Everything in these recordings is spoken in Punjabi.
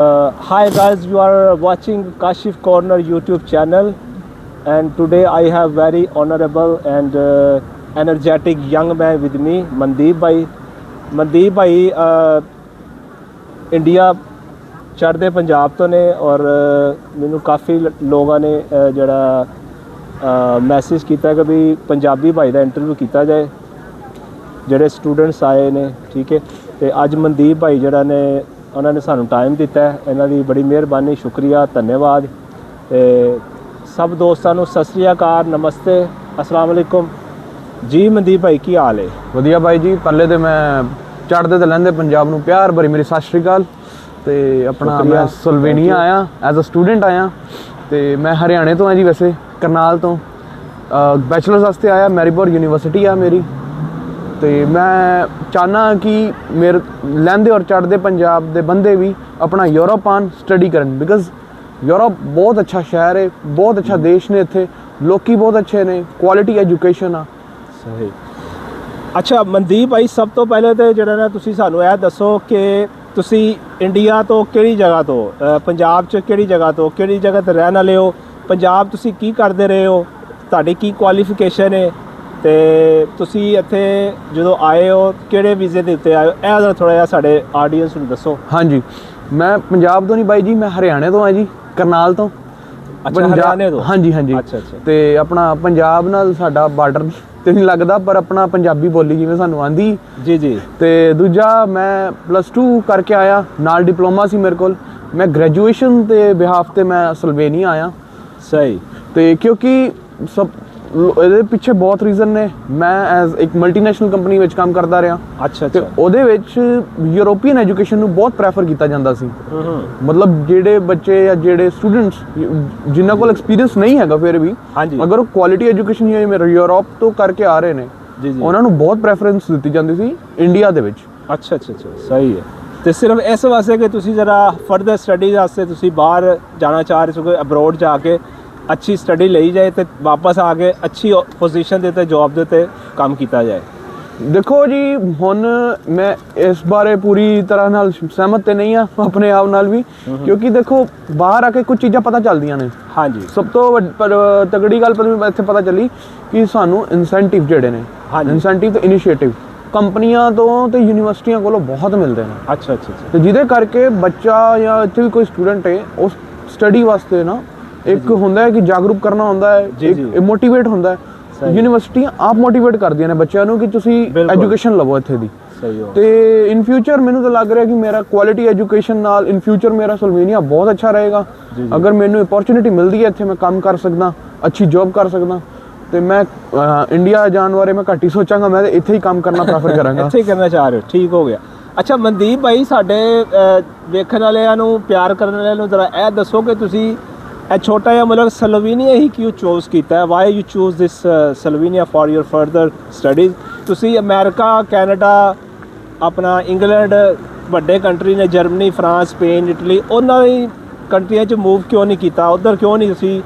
Uh, hi guys, you are watching Kashif Corner YouTube channel, and today I have very honorable and uh, energetic young man with me, Mandeep Bhai. Mandeep Bhai uh, India ਚੜ੍ਹਦੇ ਪੰਜਾਬ ਤੋਂ ਨੇ ਔਰ ਅ, ਮੈਨੂੰ ਕਾਫੀ ਲ- ਲੋਕਾਂ ਨੇ ਅ, ਜਿਹੜਾ ਮੈਸੇਜ ਕੀਤਾ ਕਿ ਵੀ ਪੰਜਾਬੀ ਭਾਈ ਦਾ ਇੰਟਰਵਿਊ ਕੀਤਾ ਜਾਏ ਜਿਹੜੇ ਸਟੂਡੈਂਟਸ ਆਏ ਨੇ ਠੀਕ ਹੈ ਤੇ ਅੱਜ ਮਨਦੀਪ ਭਾਈ ਜਿਹੜਾ ਨੇ ਉਹਨਾਂ ਨੇ ਸਾਨੂੰ ਟਾਈਮ ਦਿੱਤਾ ਇਹਨਾਂ ਦੀ ਬੜੀ ਮਿਹਰਬਾਨੀ ਸ਼ੁਕਰੀਆ ਧੰਨਵਾਦ। ਤੇ ਸਭ ਦੋਸਤਾਂ ਨੂੰ ਸਤਿ ਸ੍ਰੀ ਅਕਾਲ ਨਮਸਤੇ ਅਸਲਾਮ ਅਲੈਕੁਮ। ਜੀ ਮਨਦੀਪ ਭਾਈ ਕੀ ਹਾਲ ਹੈ? ਵਧੀਆ ਬਾਈ ਜੀ ਪੱਲੇ ਤੇ ਮੈਂ ਚੜਦੇ ਤੇ ਲੈਂਦੇ ਪੰਜਾਬ ਨੂੰ ਪਿਆਰ ਭਰੀ ਮੇਰੀ ਸਤਿ ਸ਼੍ਰੀ ਅਕਾਲ। ਤੇ ਆਪਣਾ। ਮੈਂ ਸਲਵੇਨੀਆ ਆਇਆ ਐਜ਼ ਅ ਸਟੂਡੈਂਟ ਆਇਆ। ਤੇ ਮੈਂ ਹਰਿਆਣੇ ਤੋਂ ਆ ਜੀ ਵੈਸੇ ਕਰਨਾਲ ਤੋਂ। ਬੈਚਲਰਸ ਵਾਸਤੇ ਆਇਆ ਮੈਰੀਬੋਰ ਯੂਨੀਵਰਸਿਟੀ ਆ ਮੇਰੀ। ਤੇ ਮੈਂ ਚਾਹਨਾ ਕਿ ਮੇਰੇ ਲੈਂਦੇ ਔਰ ਚੜਦੇ ਪੰਜਾਬ ਦੇ ਬੰਦੇ ਵੀ ਆਪਣਾ ਯੂਰਪ ਆਣ ਸਟੱਡੀ ਕਰਨ ਬਿਕਾਜ਼ ਯੂਰਪ ਬਹੁਤ ਅੱਛਾ ਸ਼ਹਿਰ ਹੈ, ਬਹੁਤ ਅੱਛਾ ਦੇਸ਼ ਨੇ ਇੱਥੇ, ਲੋਕੀ ਬਹੁਤ ਅੱਛੇ ਨੇ ਕੁਆਲਿਟੀ ਐਜੂਕੇਸ਼ਨ ਆ। ਸਹੀ। ਅੱਛਾ, ਮਨਦੀਪ ਭਾਈ, ਸਭ ਤੋਂ ਪਹਿਲੇ ਤੇ ਜਿਹੜਾ ਨਾ ਤੁਸੀਂ ਸਾਨੂੰ ਇਹ ਦੱਸੋ ਕਿ ਤੁਸੀਂ ਇੰਡੀਆ ਤੋਂ ਕਿਹੜੀ ਜਗ੍ਹਾ ਤੋਂ ਪੰਜਾਬ 'ਚ ਕਿਹੜੀ ਜਗ੍ਹਾ ਤੋਂ, ਕਿਹੜੀ ਜਗ੍ਹਾ ਤੇ ਰਹਿਣ ਵਾਲੇ ਹੋ? ਪੰਜਾਬ ਤੁਸੀਂ ਕੀ ਕਰਦੇ ਰਹੇ ਹੋ? ਤੁਹਾਡੀ ਕੀ ਕੁਆਲੀਫਿਕੇਸ਼ਨ ਹੈ? ਤੇ ਤੁਸੀਂ ਇੱਥੇ ਜਦੋਂ ਆਏ ਹੋ ਕਿਹੜੇ ਵੀਜ਼ੇ ਦੇ ਉੱਤੇ ਆਏ ਹੋ? ਇਹ ਜ਼ਰਾ ਥੋੜਾ ਜਿਹਾ ਸਾਡੇ ਆਡੀਅנס ਨੂੰ ਦੱਸੋ। ਹਾਂਜੀ। ਮੈਂ ਪੰਜਾਬ ਤੋਂ ਨਹੀਂ ਬਾਈ ਜੀ ਮੈਂ ਹਰਿਆਣੇ ਤੋਂ ਆ ਜੀ ਕਰਨਾਲ ਤੋਂ। ਅੱਛਾ, ਹਰਿਆਣੇ ਤੋਂ? ਹਾਂਜੀ ਹਾਂਜੀ। ਅੱਛਾ, ਅੱਛਾ। ਤੇ ਆਪਣਾ ਪੰਜਾਬ ਨਾਲ ਸਾਡਾ ਬਾਰਡਰ ਤੇ ਨਹੀਂ ਲੱਗਦਾ ਪਰ ਆਪਣਾ ਪੰਜਾਬੀ ਬੋਲੀ ਜਿਵੇਂ ਸਾਨੂੰ ਆਂਦੀ। ਜੀ ਜੀ। ਤੇ ਦੂਜਾ ਮੈਂ ਪਲੱਸ 2 ਕਰਕੇ ਆਇਆ ਨਾਲ ਡਿਪਲੋਮਾ ਸੀ ਮੇਰੇ ਕੋਲ। ਮੈਂ ਗ੍ਰੈਜੂਏਸ਼ਨ ਤੇ ਬਿਹਾਫ ਤੇ ਮੈਂ ਸਲਵੇਨੀਆ ਆਇਆ। ਸਹੀ। ਤੇ ਕਿਉਂਕਿ ਸਭ ਇਹਦੇ ਪਿੱਛੇ ਬਹੁਤ ਰੀਜ਼ਨ ਨੇ। ਮੈਂ ਐਜ਼ ਇੱਕ ਮਲਟੀਨੈਸ਼ਨਲ ਕੰਪਨੀ ਵਿੱਚ ਕੰਮ ਕਰਦਾ ਰਿਹਾ। ਅੱਛਾ ਤੇ ਉਹਦੇ ਵਿੱਚ ਯੂਰੋਪੀਅਨ ਐਜੂਕੇਸ਼ਨ ਨੂੰ ਬਹੁਤ ਪ੍ਰੈਫਰ ਕੀਤਾ ਜਾਂਦਾ ਸੀ। ਹੂੰ ਹੂੰ। ਮਤਲਬ ਜਿਹੜੇ ਬੱਚੇ ਜਾਂ ਜਿਹੜੇ ਸਟੂਡੈਂਟਸ ਜਿਨ੍ਹਾਂ ਕੋਲ ਐਕਸਪੀਰੀਅੰਸ ਨਹੀਂ ਹੈਗਾ ਫਿਰ ਵੀ। ਅਗਰ ਉਹ ਕੁਆਲਿਟੀ ਐਜੂਕੇਸ਼ਨ ਜਾਂ ਮੇਰੇ ਯੂਰਪ ਤੋਂ ਕਰਕੇ ਆ ਰਹੇ ਨੇ। ਜੀ ਜੀ। ਉਹਨਾਂ ਨੂੰ ਬਹੁਤ ਪ੍ਰੈਫਰੈਂਸ ਦਿੱਤੀ ਜਾਂਦੀ ਸੀ ਇੰਡੀਆ ਦੇ ਵਿੱਚ। ਅੱਛਾ ਅੱਛਾ ਅੱਛਾ। ਸਹੀ ਹੈ। ਤੇ ਸਿਰਫ ਇਸ ਵਾਸਤੇ ਕਿ ਤੁਸੀਂ ਜ਼ਰਾ ਫਰਦਰ ਸਟੱਡੀ ਵਾਸਤੇ ਤੁਸੀਂ ਬਾਹਰ ਜਾਣਾ ਚਾਹ ਰਹੇ ਹੋ ਅਬਰੋਡ ਜਾ ਕੇ ਅੱਛੀ ਸਟੱਡੀ ਲਈ ਜਾਏ ਤੇ ਵਾਪਸ ਆ ਕੇ ਅੱਛੀ ਪੋਜੀਸ਼ਨ ਦੇ ਤੇ ਜੌਬ ਦੇ ਤੇ ਕੰਮ ਕੀਤਾ ਜਾਏ। ਦੇਖੋ ਜੀ ਹੁਣ ਮੈਂ ਇਸ ਬਾਰੇ ਪੂਰੀ ਤਰ੍ਹਾਂ ਨਾਲ ਸਹਿਮਤ ਤੇ ਨਹੀਂ ਆ ਆਪਣੇ ਆਪ ਨਾਲ ਵੀ ਕਿਉਂਕਿ ਦੇਖੋ ਬਾਹਰ ਆ ਕੇ ਕੁਝ ਚੀਜ਼ਾਂ ਪਤਾ ਚੱਲਦੀਆਂ ਨੇ। ਹਾਂਜੀ। ਸਭ ਤੋਂ ਤਗੜੀ ਗੱਲ ਪਰ ਇੱਥੇ ਪਤਾ ਚੱਲੀ ਕਿ ਸਾਨੂੰ ਇਨਸੈਂਟਿਵ ਜਿਹੜੇ ਨੇ ਹਾਂਜੀ। ਇਨਸੈਂਟਿਵ ਤੇ ਇਨੀਸ਼ੀਏਟਿਵ ਕੰਪਨੀਆਂ ਤੋਂ ਤੇ ਯੂਨੀਵਰਸਿਟੀਆਂ ਕੋਲੋਂ ਬਹੁਤ ਮਿਲਦੇ ਨੇ। ਅੱਛਾ ਅੱਛਾ ਅੱਛਾ। ਤੇ ਜਿਹਦੇ ਕਰਕੇ ਬੱਚਾ ਜਾਂ ਇੱਥੇ ਵੀ ਕੋਈ ਸਟੂਡੈਂਟ ਹੈ ਉਸ ਸਟੱਡੀ ਵਾਸਤੇ ਨਾ ਇੱਕ ਹੁੰਦਾ ਹੈ ਕਿ ਜਾਗਰੂਕ ਕਰਨਾ ਹੁੰਦਾ ਹੈ। ਇੱਕ ਮੋਟੀਵੇਟ ਹੁੰਦਾ ਹੈ। ਯੂਨੀਵਰਸਿਟੀਆਂ ਆਪ ਮੋਟੀਵੇਟ ਕਰਦੀਆਂ ਨੇ ਬੱਚਿਆਂ ਨੂੰ ਕਿ ਤੁਸੀਂ। ਐਜੂਕੇਸ਼ਨ ਲਵੋ ਇੱਥੇ ਦੀ ਸਹੀ ਹੋ ਤੇ ਇਨ ਫਿਊਚਰ ਮੈਨੂੰ ਤਾਂ ਲੱਗ ਰਿਹਾ ਕਿ ਮੇਰਾ ਕੁਆਲਿਟੀ ਐਜੂਕੇਸ਼ਨ ਨਾਲ ਇਨ ਫਿਊਚਰ ਮੇਰਾ ਸਲਵੇਨੀਆ ਬਹੁਤ ਅੱਛਾ ਰਹੇਗਾ। ਅਗਰ ਮੈਨੂੰ ਅਪੋਰਚੁਨਿਟੀ ਮਿਲਦੀ ਹੈ ਇੱਥੇ ਮੈਂ ਕੰਮ ਕਰ ਸਕਦਾ ਅੱਛੀ ਜੌਬ ਕਰ ਸਕਦਾ ਤੇ ਮੈਂ ਇੰਡੀਆ ਜਾਣ ਬਾਰੇ ਮੈਂ ਘੱਟ ਹੀ ਸੋਚਾਂਗਾ ਮੈਂ ਇੱਥੇ ਹੀ ਕੰਮ ਕਰਨਾ ਪ੍ਰੈਫਰ ਕਰਾਂਗਾ ਇੱਥੇ ਹੀ ਕਰਨਾ ਚਾਹ ਰਹੇ ਠੀਕ ਹੋ ਗਿਆ ਅੱਛਾ ਮਨਦੀਪ ਭਾਈ ਸਾਡੇ ਵੇਖਣ ਵਾਲਿਆਂ ਨੂੰ ਪਿਆਰ ਕਰਨ ਵਾਲਿਆਂ ਨੂੰ ਜ਼ਰਾ ਇਹ ਦੱਸੋ ਕਿ ਤੁਸੀਂ ਇਹ ਛੋਟਾ ਜਿਹਾ ਮਤਲਬ ਸਲੋਵੇਨੀਆ ਹੀ ਕਿਉਂ ਚੂਜ਼ ਕੀਤਾ? ਹੈ why you choose this Slovenia for your further studies ਤੁਸੀਂ ਅਮਰੀਕਾ, ਕੈਨੇਡਾ, ਆਪਣਾ ਇੰਗਲੈਂਡ, ਵੱਡੇ ਕੰਟਰੀ ਨੇ, ਜਰਮਨੀ, ਫਰਾਂਸ, ਸਪੇਨ, ਇਟਲੀ, ਉਹਨਾਂ ਦੀ ਕੰਟਰੀਆਂ 'ਚ ਮੂਵ ਕਿਉਂ ਨਹੀਂ ਕੀਤਾ? ਉਧਰ ਕਿਉਂ ਨਹੀਂ ਤੁਸੀਂ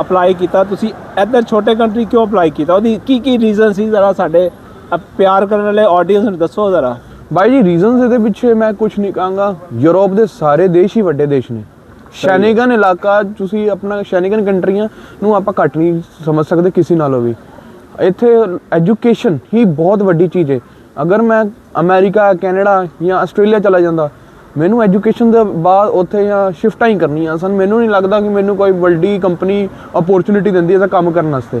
ਅਪਲਾਈ ਕੀਤਾ? ਤੁਸੀਂ ਇੱਧਰ ਛੋਟੇ ਕੰਟਰੀ ਕਿਉਂ ਅਪਲਾਈ ਕੀਤਾ? ਉਹਦੀ ਕੀ ਕੀ ਰੀਜ਼ਨ ਸੀ? ਜ਼ਰਾ ਸਾਡੇ ਪਿਆਰ ਕਰਨ ਵਾਲੇ ਆਡੀਅנס ਨੂੰ ਦੱਸੋ ਜ਼ਰਾ। ਬਾਈ ਜੀ ਰੀਜ਼ਨਸ ਇਹਦੇ ਪਿੱਛੇ ਮੈਂ ਕੁਝ ਨਹੀਂ ਕਹਾਂਗਾ। ਯੂਰਪ ਦੇ ਸਾਰੇ ਦੇਸ਼ ਹੀ ਵੱਡੇ ਦੇਸ਼ ਨੇ। ਸ਼ੈਨਿਗਨ ਇਲਾਕਾ ਤੁਸੀਂ ਆਪਣਾ ਸ਼ੈਨਿਗਨ ਕੰਟਰੀਆਂ ਨੂੰ ਆਪਾਂ ਘੱਟ ਨਹੀਂ ਸਮਝ ਸਕਦੇ ਕਿਸੇ ਨਾਲੋਂ ਵੀ। ਇੱਥੇ ਐਜੂਕੇਸ਼ਨ ਹੀ ਬਹੁਤ ਵੱਡੀ ਚੀਜ਼ ਹੈ ਅਗਰ ਮੈਂ ਅਮਰੀਕਾ ਕੈਨੇਡਾ ਜਾਂ ਆਸਟ੍ਰੇਲੀਆ ਚਲਾ ਜਾਂਦਾ ਮੈਨੂੰ ਐਜੂਕੇਸ਼ਨ ਦੇ ਬਾਅਦ ਉੱਥੇ ਜਾਂ ਸ਼ਿਫਟਾਂ ਹੀ ਕਰਨੀਆਂ ਸਨ। ਮੈਨੂੰ ਨਹੀਂ ਲੱਗਦਾ ਕਿ ਮੈਨੂੰ ਕੋਈ ਵੱਡੀ ਕੰਪਨੀ ਅਪੋਰਚੁਨਿਟੀ ਦਿੰਦੀ ਹੈ ਤਾਂ ਕੰਮ ਕਰਨ ਵਾਸਤੇ।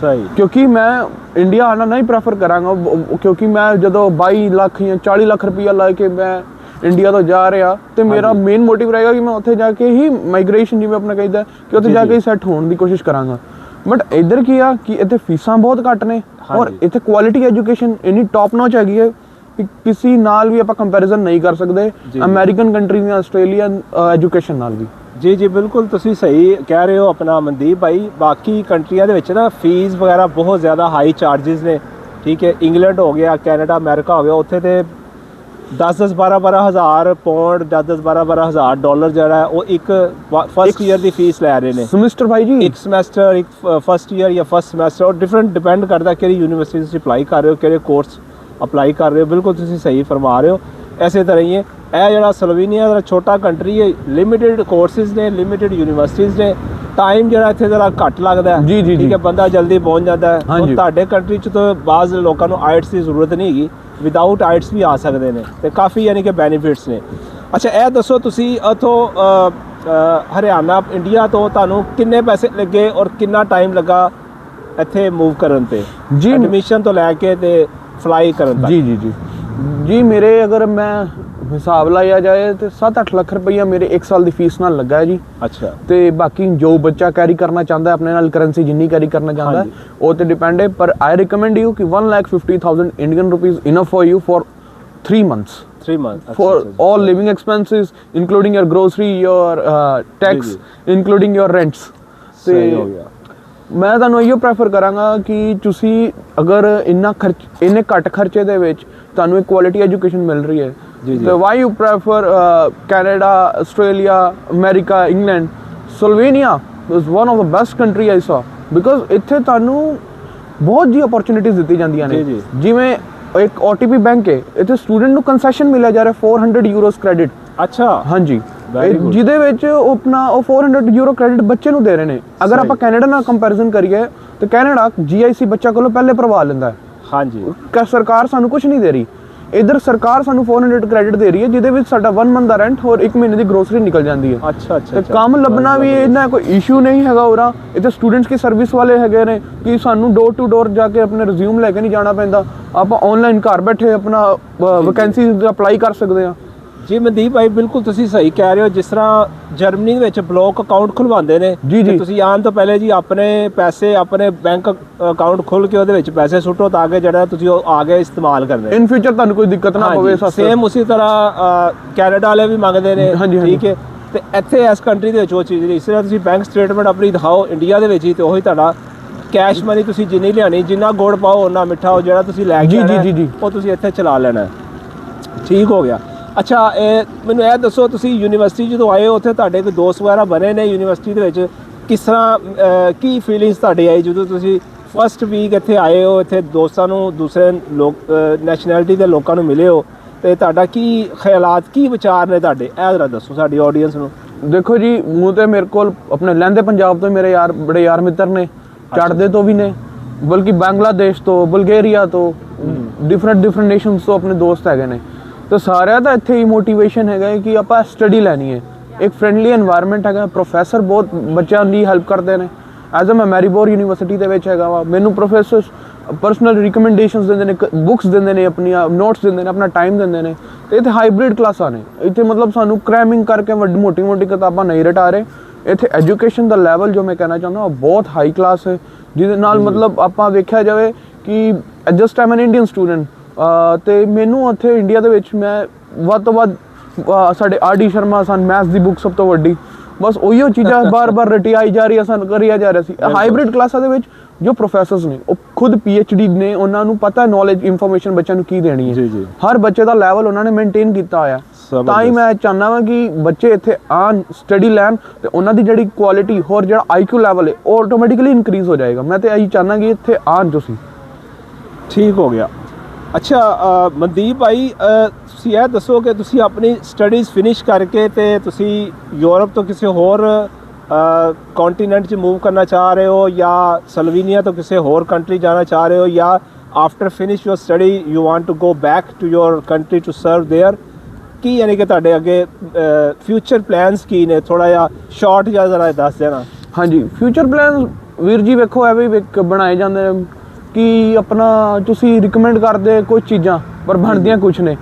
ਸਹੀ। ਕਿਉਂਕਿ ਮੈਂ ਇੰਡੀਆ ਆਣਾ ਨਹੀਂ ਪ੍ਰੈਫਰ ਕਰਾਂਗਾ। ਕਿਉਂਕਿ ਮੈਂ ਜਦੋਂ 22 ਲੱਖ ਜਾਂ 40 ਲੱਖ ਰੁਪਈਆ ਲਾ ਕੇ ਮੈਂ ਇੰਡੀਆ ਤੋਂ ਜਾ ਰਿਹਾ ਤੇ ਮੇਰਾ ਮੇਨ ਮੋਟਿਵ ਰਹੇਗਾ ਕਿ ਮੈਂ ਉੱਥੇ ਜਾ ਕੇ ਹੀ ਮਾਈਗ੍ਰੇਸ਼ਨ ਜਿਵੇਂ ਆਪਣਾ ਕਹਿੰਦਾ ਕਿ ਉੱਥੇ ਜੀ। ਕੇ ਸੈੱਟ ਹੋਣ ਦੀ ਕੋਸ਼ਿਸ਼ ਕਰਾਂਗਾ ਬਟ ਇੱਧਰ ਕੀ ਆ ਕਿ ਇੱਥੇ ਫੀਸਾਂ ਬਹੁਤ ਘੱਟ ਨੇ ਔਰ। ਇੱਥੇ ਕੁਆਲਿਟੀ ਐਜੂਕੇਸ਼ਨ ਇੰਨੀ ਟੌਪ ਨੌਚ ਹੈਗੀ ਹੈ ਕਿ ਕਿਸੇ ਨਾਲ ਵੀ ਆਪਾਂ ਕੰਪੈਰੀਜ਼ਨ ਨਹੀਂ ਕਰ ਸਕਦੇ। ਅਮਰੀਕਨ ਕੰਟਰੀ ਜਾਂ ਆਸਟ੍ਰੇਲੀਅਨ ਐਜੂਕੇਸ਼ਨ ਨਾਲ ਵੀ ਜੀ ਜੀ ਬਿਲਕੁਲ ਤੁਸੀਂ ਸਹੀ ਕਹਿ ਰਹੇ ਹੋ ਆਪਣਾ ਮਨਦੀਪ ਭਾਈ ਬਾਕੀ ਕੰਟਰੀਆਂ ਦੇ ਵਿੱਚ ਨਾ ਫੀਸ ਵਗੈਰਾ ਬਹੁਤ ਜ਼ਿਆਦਾ ਹਾਈ ਚਾਰजेस ਨੇ ਠੀਕ ਹੈ ਇੰਗਲੈਂਡ ਹੋ ਗਿਆ ਕੈਨੇਡਾ ਅਮਰੀਕਾ ਹੋ ਗਿਆ ਉੱਥੇ ਤੇ 10 10 12 12 ਹਜ਼ਾਰ ਪੌਂਡ 10 10 12 12 ਹਜ਼ਾਰ ਡਾਲਰ ਜਿਹੜਾ ਹੈ ਉਹ ਇੱਕ ਫਸਟ ਈਅਰ ਦੀ ਫੀਸ ਲੈ ਰਹੇ ਨੇ। ਸਮਿਸਟਰ ਭਾਈ ਜੀ? ਇੱਕ ਸਮੈਸਟਰ ਇੱਕ ਫਸਟ ਈਅਰ ਜਾਂ ਫਸਟ ਸਮੈਸਟਰ ਉਹ ਡਿਫਰੈਂਟ ਡਿਪੈਂਡ ਕਰਦਾ ਕਿਹੜੀ ਯੂਨੀਵਰਸਿਟੀ ਤੁਸੀਂ ਅਪਲਾਈ ਕਰ ਰਹੇ ਹੋ ਕਿਹੜੇ ਕੋਰਸ ਅਪਲਾਈ ਕਰ ਰਹੇ ਹੋ। ਬਿਲਕੁਲ ਤੁਸੀਂ ਸਹੀ ਫਰਮਾ ਰਹੇ ਹੋ। ਐਸੇ ਤਰ੍ਹਾਂ ਹੀ ਹੈ। ਇਹ ਜਿਹੜਾ ਸਲੋਵੇਨੀਆ ਦਾ ਛੋਟਾ ਕੰਟਰੀ ਹੈ ਲਿਮਿਟਿਡ ਕੋਰਸਿਸ ਨੇ ਲਿਮਿਟਿਡ ਯੂਨੀਵਰਸਿਟੀਜ਼ ਨੇ। ਟਾਈਮ ਜਿਹੜਾ ਇੱਥੇ ਜ਼ਰਾ ਘੱਟ ਲੱਗਦਾ ਹੈ। ਠੀਕ। ਹੈ ਬੰਦਾ ਜਲਦੀ ਪਹੁੰਚ ਜਾਂਦਾ ਹੈ। ਤੁਹਾਡੇ ਕੰਟਰੀ ਚ ਤਾਂ ਬਾਜ਼ ਲੋਕਾਂ ਨੂੰ ਆਇਟਸ ਦੀ ਜ਼ਰੂਰਤ ਨਹੀਂ ਹੈਗੀ। ਵਿਦਆਊਟ ਆਇਟਸ ਵੀ ਆ ਸਕਦੇ ਨੇ ਤੇ ਕਾਫੀ ਯਾਨੀ ਕਿ ਬੈਨੀਫਿਟਸ ਨੇ। ਅੱਛਾ ਇਹ ਦੱਸੋ ਤੁਸੀਂ ਉਥੋਂ ਹਰਿਆਣਾ ਇੰਡੀਆ ਤੋਂ ਤੁਹਾਨੂੰ ਕਿੰਨੇ ਪੈਸੇ ਲੱਗੇ ਔਰ ਕਿੰਨਾ ਟਾਈਮ ਲੱਗਾ ਇੱਥੇ ਮੂਵ ਕਰਨ ਤੇ? ਜੀ। ਐਡਮਿਸ਼ਨ ਤੋਂ ਲੈ ਕੇ ਤੇ ਫਲਾਈ ਕਰਨ ਤੱਕ? ਜੀ ਜੀ ਜੀ। ਜੀ ਮੇਰੇ ਅਗਰ ਮੈਂ ਹਿਸਾਬ ਲਾਇਆ ਜਾਏ ਤੇ 7-8 ਲੱਖ ਰੁਪਈਆ ਮੇਰੇ 1 ਸਾਲ ਦੀ ਫੀਸ ਨਾਲ ਲੱਗਾ ਹੈ ਜੀ। ਅੱਛਾ। ਤੇ ਬਾਕੀ ਜੋ ਬੱਚਾ ਕੈਰੀ ਕਰਨਾ ਚਾਹੁੰਦਾ ਆਪਣੇ ਨਾਲ ਕਰੰਸੀ ਜਿੰਨੀ ਕੈਰੀ ਕਰਨਾ ਚਾਹੁੰਦਾ ਉਹ ਤੇ ਡਿਪੈਂਡ ਹੈ ਪਰ ਆਈ ਰეკਮੈਂਡ ਯੂ ਕਿ 150000 Indian rupees enough for you for 3 months 3 months for achha, all achha. living expenses including your grocery your uh, tax including your rents ਮੈਂ ਤੁਹਾਨੂੰ ਇਹੋ ਪ੍ਰੈਫਰ ਕਰਾਂਗਾ ਕਿ ਤੁਸੀਂ ਅਗਰ ਇੰਨਾ ਖਰਚ ਇੰਨੇ ਘੱਟ ਖਰਚੇ ਦੇ ਵਿੱਚ ਤੁਹਾਨੂੰ ਇੱਕ ਕੁਆਲਿਟੀ ਐਜੂਕੇਸ਼ਨ ਮਿਲ ਰਹੀ ਹੈ So why you prefer uh, Canada, Australia, America, England, Slovenia was one of the best country I saw. Because ਇੱਥੇ ਤੁਹਾਨੂੰ ਬਹੁਤ ਜੀ opportunities ਦਿੱਤੀ ਜਾਂਦੀਆਂ ਨੇ। ਜਿਵੇਂ ਇੱਕ OTP ਬੈਂਕ ਹੈ ਇੱਥੇ ਸਟੂਡੈਂਟ ਨੂੰ ਕਨਸੈਸ਼ਨ ਮਿਲਿਆ ਜਾ ਰਿਹਾ 400 ਯੂਰੋਸ ਕ੍ਰੈਡਿਟ ਅੱਛਾ। ਹਾਂਜੀ। ਜਿਹਦੇ ਵਿੱਚ ਉਹ ਆਪਣਾ ਉਹ 400 ਯੂਰੋ ਕ੍ਰੈਡਿਟ ਬੱਚੇ ਨੂੰ ਦੇ ਰਹੇ ਨੇ। ਅਗਰ ਆਪਾਂ ਕੈਨੇਡਾ ਨਾਲ ਕੰਪੈਰੀਜ਼ਨ ਕਰੀਏ ਤਾਂ ਕੈਨੇਡਾ ਜੀਆਈਸੀ ਬੱਚਾ ਕੋਲੋਂ ਪਹਿਲੇ ਪਰਵਾ ਲੈਂਦਾ ਹਾਂਜੀ। ਸਰਕਾਰ ਸਾਨੂੰ ਕੁਝ ਨਹੀਂ ਦੇ ਰਹੀ। ਇਧਰ ਸਰਕਾਰ ਸਾਨੂੰ 400 ਕ੍ਰੈਡਿਟ ਦੇ ਰਹੀ ਹੈ ਜਿਹਦੇ ਵਿੱਚ ਸਾਡਾ 1 ਮੰਥ ਦਾ ਰੈਂਟ ਹੋਰ 1 ਮਹੀਨੇ ਦੀ ਗਰੋਸਰੀ ਨਿਕਲ ਜਾਂਦੀ ਹੈ। ਅੱਛਾ ਅੱਛਾ ਤੇ। ਕੰਮ ਲੱਭਣਾ ਵੀ ਇਹਨਾਂ ਕੋਈ ਇਸ਼ੂ ਨਹੀਂ ਹੈਗਾ ਉਰਾ। ਇੱਥੇ ਸਟੂਡੈਂਟਸ ਕੀ ਸਰਵਿਸ ਵਾਲੇ ਹੈਗੇ ਨੇ ਕਿ ਸਾਨੂੰ ਡੋਰ ਟੂ ਡੋਰ ਜਾ ਕੇ ਆਪਣੇ ਰਿਜ਼ਿਊਮ ਲੈ ਕੇ ਨਹੀਂ ਜਾਣਾ ਪੈਂਦਾ। ਆਪਾਂ ਆਨਲਾਈਨ ਘਰ ਬੈਠੇ ਆਪਣਾ ਵੈਕੈਂਸੀ ਅਪਲਾਈ ਕਰ ਸਕਦੇ ਹਾਂ। ਜੀ ਮਨਦੀਪ ਭਾਈ ਬਿਲਕੁਲ ਤੁਸੀਂ ਸਹੀ ਕਹਿ ਰਹੇ ਹੋ ਜਿਸ ਤਰ੍ਹਾਂ ਜਰਮਨੀ ਦੇ ਵਿੱਚ ਬਲੌਕ ਅਕਾਊਂਟ ਖੁਲਵਾਉਂਦੇ ਨੇ ਜੀ। ਤੇ ਤੁਸੀਂ ਆਉਣ ਤੋਂ ਪਹਿਲੇ ਜੀ ਆਪਣੇ ਪੈਸੇ ਆਪਣੇ ਬੈਂਕ ਅਕਾਊਂਟ ਖੋਲ ਕੇ ਉਹਦੇ ਵਿੱਚ ਪੈਸੇ ਸੁੱਟੋ ਤਾਂ ਕਿ ਜਿਹੜਾ ਤੁਸੀਂ ਉਹ ਆਗੇ ਇਸਤੇਮਾਲ ਕਰਨੇ ਇਨ ਫਿਊਚਰ ਤੁਹਾਨੂੰ ਕੋਈ ਦਿੱਕਤ ਨਾ ਸਸਤਾ ਸੇਮ ਉਸੇ ਤਰ੍ਹਾਂ ਕੈਨੇਡਾ ਵਾਲੇ ਵੀ ਮੰਗਦੇ ਨੇ। ਠੀਕ ਹੈ ਤੇ ਇੱਥੇ ਇਸ ਕੰਟਰੀ ਦੇ ਵਿੱਚ ਉਹ ਚੀਜ਼ ਨਹੀਂ ਇਸ ਤਰ੍ਹਾਂ ਤੁਸੀਂ ਬੈਂਕ ਸਟੇਟਮੈਂਟ ਆਪਣੀ ਦਿਖਾਓ ਇੰਡੀਆ ਦੇ ਵਿੱਚ ਹੀ ਤੇ ਉਹੀ ਤੁਹਾਡਾ ਕੈਸ਼ ਮਨੀ ਤੁਸੀਂ ਜਿੰਨੀ ਲਿਆਣੀ ਜਿੰਨਾ ਗੁੜ ਪਾਓ ਉਹਨਾਂ ਮਿੱਠਾ ਉਹ ਜਿਹੜਾ ਤੁਸੀਂ ਲੈ ਕੇ ਜੀ। ਉਹ ਤੁਸੀਂ ਇੱਥੇ ਚਲਾ ਲੈਣਾ। ਠੀਕ ਹੋ ਗਿਆ ਅੱਛਾ ਇਹ ਮੈਨੂੰ ਇਹ ਦੱਸੋ ਤੁਸੀਂ ਯੂਨੀਵਰਸਿਟੀ ਜਦੋਂ ਆਏ ਹੋ ਉੱਥੇ ਤੁਹਾਡੇ ਕੋਈ ਦੋਸਤ ਵਗੈਰਾ ਬਣੇ ਨੇ ਯੂਨੀਵਰਸਿਟੀ ਦੇ ਵਿੱਚ? ਕਿਸ ਤਰ੍ਹਾਂ ਕੀ ਫੀਲਿੰਗਸ ਤੁਹਾਡੀ ਆਈ ਜਦੋਂ ਤੁਸੀਂ ਫਸਟ ਵੀਕ ਇੱਥੇ ਆਏ ਹੋ ਇੱਥੇ ਦੋਸਤਾਂ ਨੂੰ ਦੂਸਰੇ ਲੋਕ ਨੈਸ਼ਨੈਲਿਟੀ ਦੇ ਲੋਕਾਂ ਨੂੰ ਮਿਲੇ ਹੋ? ਤੇ ਤੁਹਾਡਾ ਕੀ ਖਿਆਲਾਤ ਕੀ ਵਿਚਾਰ ਨੇ ਤੁਹਾਡੇ? ਇਹ ਜ਼ਰਾ ਦੱਸੋ ਸਾਡੀ ਆਡੀਅנס ਨੂੰ। ਦੇਖੋ ਜੀ ਮੂੰਹ ਤੇ ਮੇਰੇ ਕੋਲ ਆਪਣੇ ਲਹਿੰਦੇ ਪੰਜਾਬ ਤੋਂ ਮੇਰੇ ਯਾਰ ਬੜੇ ਯਾਰ ਮਿੱਤਰ ਨੇ ਚੜਦੇ ਤੋਂ ਵੀ ਨੇ ਬਲਕਿ ਬੰਗਲਾਦੇਸ਼ ਤੋਂ ਬਲਗੇਰੀਆ ਤੋਂ ਡਿਫਰੈਂਟ ਡਿਫਰੈਂਟ ਨੇਸ਼ਨਸ ਤੋਂ ਆਪਣੇ ਦੋਸਤ ਹੈਗੇ ਨੇ। ਤਾਂ ਸਾਰਿਆਂ ਦਾ ਇੱਥੇ ਹੀ ਮੋਟੀਵੇਸ਼ਨ ਹੈਗਾ ਕਿ ਆਪਾਂ ਸਟੱਡੀ ਲੈਣੀ ਹੈ। ਇੱਕ ਫਰੈਂਡਲੀ এনवायरमेंट ਹੈਗਾ ਪ੍ਰੋਫੈਸਰ ਬਹੁਤ ਬੱਚਿਆਂ ਦੀ ਹੈਲਪ ਕਰਦੇ ਨੇ। ਐਜ਼ ਅ ਮੈਂ ਮੈਰੀਬੋਰ ਯੂਨੀਵਰਸਿਟੀ ਦੇ ਵਿੱਚ ਹੈਗਾ ਵਾ। ਮੈਨੂੰ ਪ੍ਰੋਫੈਸਰ ਪਰਸਨਲ ਰეკਮੈਂਡੇਸ਼ਨਸ ਦਿੰਦੇ ਨੇ ਬੁੱਕਸ ਦਿੰਦੇ ਨੇ ਆਪਣੀਆਂ ਨੋਟਸ ਦਿੰਦੇ ਨੇ ਆਪਣਾ ਟਾਈਮ ਦਿੰਦੇ ਨੇ। ਤੇ ਇੱਥੇ ਹਾਈਬ੍ਰਿਡ ਕਲਾਸਾਂ ਨੇ। ਇੱਥੇ ਮਤਲਬ ਸਾਨੂੰ ਕ੍ਰੈਮਿੰਗ ਕਰਕੇ ਵੱਡੀ ਮੋਟੀ ਮੋਟੀ ਕਿਤਾਬਾਂ ਨਹੀਂ ਰਟਾ ਰਹੇ। ਇੱਥੇ ਐਜੂਕੇਸ਼ਨ ਦਾ ਲੈਵਲ ਜੋ ਮੈਂ ਕਹਿਣਾ ਚਾਹੁੰਦਾ ਉਹ ਬਹੁਤ ਹਾਈ ਕਲਾਸ ਹੈ। ਜਿਹਦੇ ਨਾਲ ਮਤਲਬ ਆਪਾਂ ਵੇਖਿਆ ਜਾਵੇ ਕਿ just time an Indian student ਤੇ ਮੈਨੂੰ ਉੱਥੇ ਇੰਡੀਆ ਦੇ ਵਿੱਚ ਮੈਂ ਵੱਧ ਤੋਂ ਵੱਧ ਸਾਡੇ ਆਰ ਡੀ ਸ਼ਰਮਾ ਸਨ ਮੈਥਸ ਦੀ ਬੁੱਕ ਸਭ ਤੋਂ ਵੱਡੀ। ਬਸ ਉਹੀਓ ਚੀਜ਼ਾਂ ਬਾਰ-ਬਾਰ ਰਟਿਆਈ ਜਾ ਰਹੀਆਂ ਸਨ ਕਰੀਆ ਜਾ ਰਿਹਾ ਸੀ। ਹਾਈਬ੍ਰਿਡ ਕਲਾਸਾਂ ਦੇ ਵਿੱਚ ਜੋ ਪ੍ਰੋਫੈਸਰਸ ਨੇ ਉਹ ਖੁਦ ਡੀ ਨੇ ਉਹਨਾਂ ਨੂੰ ਪਤਾ ਨੌਲੇਜ ਇਨਫੋਰਮੇਸ਼ਨ ਬੱਚਿਆਂ ਨੂੰ ਕੀ ਦੇਣੀ ਹੈ। ਜੀ, ਜੀ। ਹਰ ਬੱਚੇ ਦਾ ਲੈਵਲ ਉਹਨਾਂ ਨੇ ਮੇਨਟੇਨ ਕੀਤਾ ਹੋਇਆ। ਤਾਂ ਹੀ ਮੈਂ ਚਾਹੁੰਦਾ ਹਾਂ ਕਿ ਬੱਚੇ ਇੱਥੇ ਆਣ ਸਟੱਡੀ ਲੈਣ ਤੇ ਉਹਨਾਂ ਦੀ ਜਿਹੜੀ ਕੁਆਲਿਟੀ ਹੋਰ ਜਿਹੜਾ ਆਈਕਿਊ ਲੈਵਲ ਹੈ ਉਹ ਆਟੋਮੈਟਿਕਲੀ ਇਨਕਰੀਜ਼ ਹੋ ਜਾਏਗਾ। ਮੈਂ ਤੇ ਇਹੀ ਚਾਹੁੰਦਾ ਕਿ ਇੱਥੇ ਆਣ ਤੁਸੀਂ। ਠੀਕ ਹੋ ਗਿਆ। ਅੱਛਾ ਅ, ਮਨਦੀਪ ਭਾਈ ਅ, ਤੁਸੀਂ ਇਹ ਦੱਸੋ ਕਿ ਤੁਸੀਂ ਆਪਣੀ ਸਟੱਡੀਜ਼ ਫਿਨਿਸ਼ ਕਰਕੇ ਤੇ ਤੁਸੀਂ ਯੂਰਪ ਤੋਂ ਕਿਸੇ ਹੋਰ ਕੰਟੀਨੈਂਟ 'ਚ ਮੂਵ ਕਰਨਾ ਚਾਹ ਰਹੇ ਹੋ ਜਾਂ ਸਲੋਵੇਨੀਆ ਤੋਂ ਕਿਸੇ ਹੋਰ ਕੰਟਰੀ ਜਾਣਾ ਚਾਹ ਰਹੇ ਹੋ ਜਾਂ after finish your study you want to go back to your country to serve there ਕੀ ਯਾਨੀ ਕਿ ਤੁਹਾਡੇ ਅੱਗੇ ਫਿਊਚਰ ਪਲਾਨਸ ਕੀ ਨੇ ਥੋੜਾ ਜਿਹਾ ਸ਼ਾਰਟ ਜਿਹਾ ਜ਼ਰਾ ਦੱਸ ਦੇਣਾ ਹਾਂਜੀ ਫਿਊਚਰ ਪਲਾਨ ਵੀਰ ਜੀ ਵੇਖੋ ਐਵੇਂ ਹੀ ਇੱਕ ਬਣਾਏ ਜਾਂਦੇ ਨੇ ਕਿ ਆਪਣਾ ਤੁਸੀਂ ਰਿਕਮੈਂਡ ਕਰਦੇ ਕੁਝ ਚੀਜ਼ਾਂ, ਪਰ ਬਣਦੀਆਂ ਕੁਝ ਨੇ।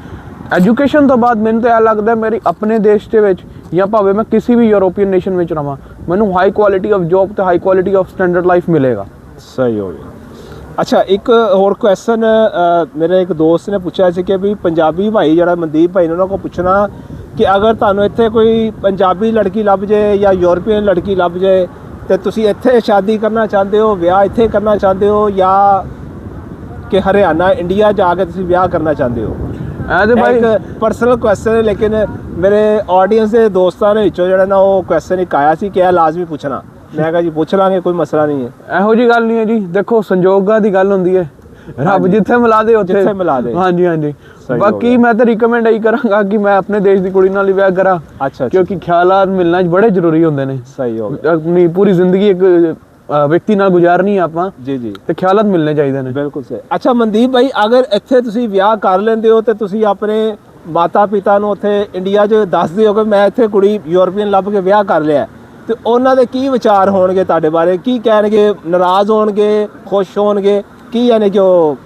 ਐਜੂਕੇਸ਼ਨ ਤੋਂ ਬਾਅਦ ਮੈਨੂੰ ਤਾਂ ਇਹ ਲੱਗਦਾ ਮੇਰੀ ਆਪਣੇ ਦੇਸ਼ ਦੇ ਵਿੱਚ ਜਾਂ ਭਾਵੇਂ ਮੈਂ ਕਿਸੇ ਵੀ ਯੂਰੋਪੀਅਨ ਨੇਸ਼ਨ ਵਿੱਚ ਰਵਾਂ, ਮੈਨੂੰ ਹਾਈ ਕੁਆਲਿਟੀ ਆਫ ਜੌਬ ਤੇ high quality of standard life ਮਿਲੇਗਾ। ਸਹੀ ਹੋ ਗਿਆ। ਅੱਛਾ, ਇੱਕ ਹੋਰ ਕੁਐਸਚਨ ਮੇਰੇ ਇੱਕ ਦੋਸਤ ਨੇ ਪੁੱਛਿਆ ਸੀ ਕਿ ਵੀ ਪੰਜਾਬੀ ਭਾਈ ਜਿਹੜਾ ਮਨਦੀਪ ਭਾਈ ਨੇ ਉਹਨਾਂ ਕੋਲ ਪੁੱਛਣਾ ਕਿ ਅਗਰ ਤੁਹਾਨੂੰ ਇੱਥੇ ਕੋਈ ਪੰਜਾਬੀ ਲੜਕੀ ਲੱਭ ਜੇ ਜਾਂ ਯੂਰਪੀਅਨ ਲੜਕੀ ਲੱਭ ਜੇ ਤੇ ਤੁਸੀਂ ਇੱਥੇ ਸ਼ਾਦੀ ਕਰਨਾ ਚਾਹੁੰਦੇ ਹੋ ਵਿਆਹ ਇੱਥੇ ਕਰਨਾ ਚਾਹੁੰਦੇ ਹੋ ਜਾਂ ਕਿ ਹਰਿਆਣਾ ਇੰਡੀਆ ਜਾ ਕੇ ਤੁਸੀਂ ਵਿਆਹ ਕਰਨਾ ਚਾਹੁੰਦੇ ਹੋ? ਐ ਤੇ ਭਾਈ ਇੱਕ ਪਰਸਨਲ ਕੁਐਸਚਨ ਹੈ ਲੇਕਿਨ ਮੇਰੇ ਆਡੀਅנס ਦੇ ਦੋਸਤਾਂ ਦੇ ਵਿੱਚੋਂ ਜਿਹੜਾ ਨਾ ਉਹ ਕੁਐਸਚਨ ਇੱਕ ਆਇਆ ਸੀ ਕਿ ਇਹ ਲਾਜ਼ਮੀ ਪੁੱਛਣਾ। ਮੈਂ ਕਿਹਾ ਜੀ ਪੁੱਛ ਲਾਂਗੇ ਕੋਈ ਮਸਲਾ ਨਹੀਂ ਹੈ। ਇਹੋ ਜੀ ਗੱਲ ਨਹੀਂ ਹੈ ਜੀ। ਦੇਖੋ ਸੰਜੋਗਾਂ ਦੀ ਗੱਲ ਹੁੰਦੀ ਹੈ। ਰੱਬ ਜਿੱਥੇ ਮਿਲਾ ਦੇ ਉੱਥੇ। ਜਿੱਥੇ ਮਿਲਾ ਦੇ। ਹਾਂਜੀ ਹਾਂਜੀ। ਬਾਕੀ। ਮੈਂ ਤਾਂ ਰਿਕਮੈਂਡ ਇਹੀ ਕਰਾਂਗਾ ਕਿ ਮੈਂ ਆਪਣੇ ਦੇਸ਼ ਦੀ ਕੁੜੀ ਨਾਲ ਹੀ ਵਿਆਹ ਕਰਾਂ। ਅੱਛਾ ਕਿਉਂਕਿ ਖਿਆਲਾਤ ਮਿਲਣਾ ਬੜੇ ਜ਼ਰੂਰੀ ਹੁੰਦੇ ਨੇ। ਸਹੀ ਹੋ ਗਿਆ। ਆਪਣੀ ਪੂਰੀ ਜ਼ਿੰਦਗੀ ਇੱਕ ਵਿਅਕਤੀ ਨਾਲ ਗੁਜ਼ਾਰਨੀ ਆਪਾਂ। ਜੀ ਜੀ। ਤੇ ਖਿਆਲਾਤ ਮਿਲਣੇ ਚਾਹੀਦੇ ਨੇ। ਬਿਲਕੁਲ ਸਹੀ। ਅੱਛਾ ਮਨਦੀਪ ਭਾਈ ਅਗਰ ਇੱਥੇ ਤੁਸੀਂ ਵਿਆਹ ਕਰ ਲੈਂਦੇ ਹੋ ਤੇ ਤੁਸੀਂ ਆਪਣੇ ਮਾਤਾ ਪਿਤਾ ਨੂੰ ਉੱਥੇ ਇੰਡੀਆ 'ਚ ਦੱਸਦੇ ਹੋ ਕਿ ਮੈਂ ਇੱਥੇ ਕੁੜੀ ਯੂਰਪੀਅਨ ਲੱਭ ਕੇ ਵਿਆਹ ਕਰ ਲਿਆ। ਤੇ ਉਹਨਾਂ ਦੇ ਕੀ ਵਿਚਾਰ ਹੋਣਗੇ ਤੁਹਾਡੇ ਬਾਰੇ? ਕੀ ਕਹਿਣਗੇ? ਨਾਰਾਜ਼ ਹੋਣਗੇ? ਖੁਸ਼ ਹੋਣਗੇ? ਕੀ ਯਾਨੀ ਕਿ ਉਹ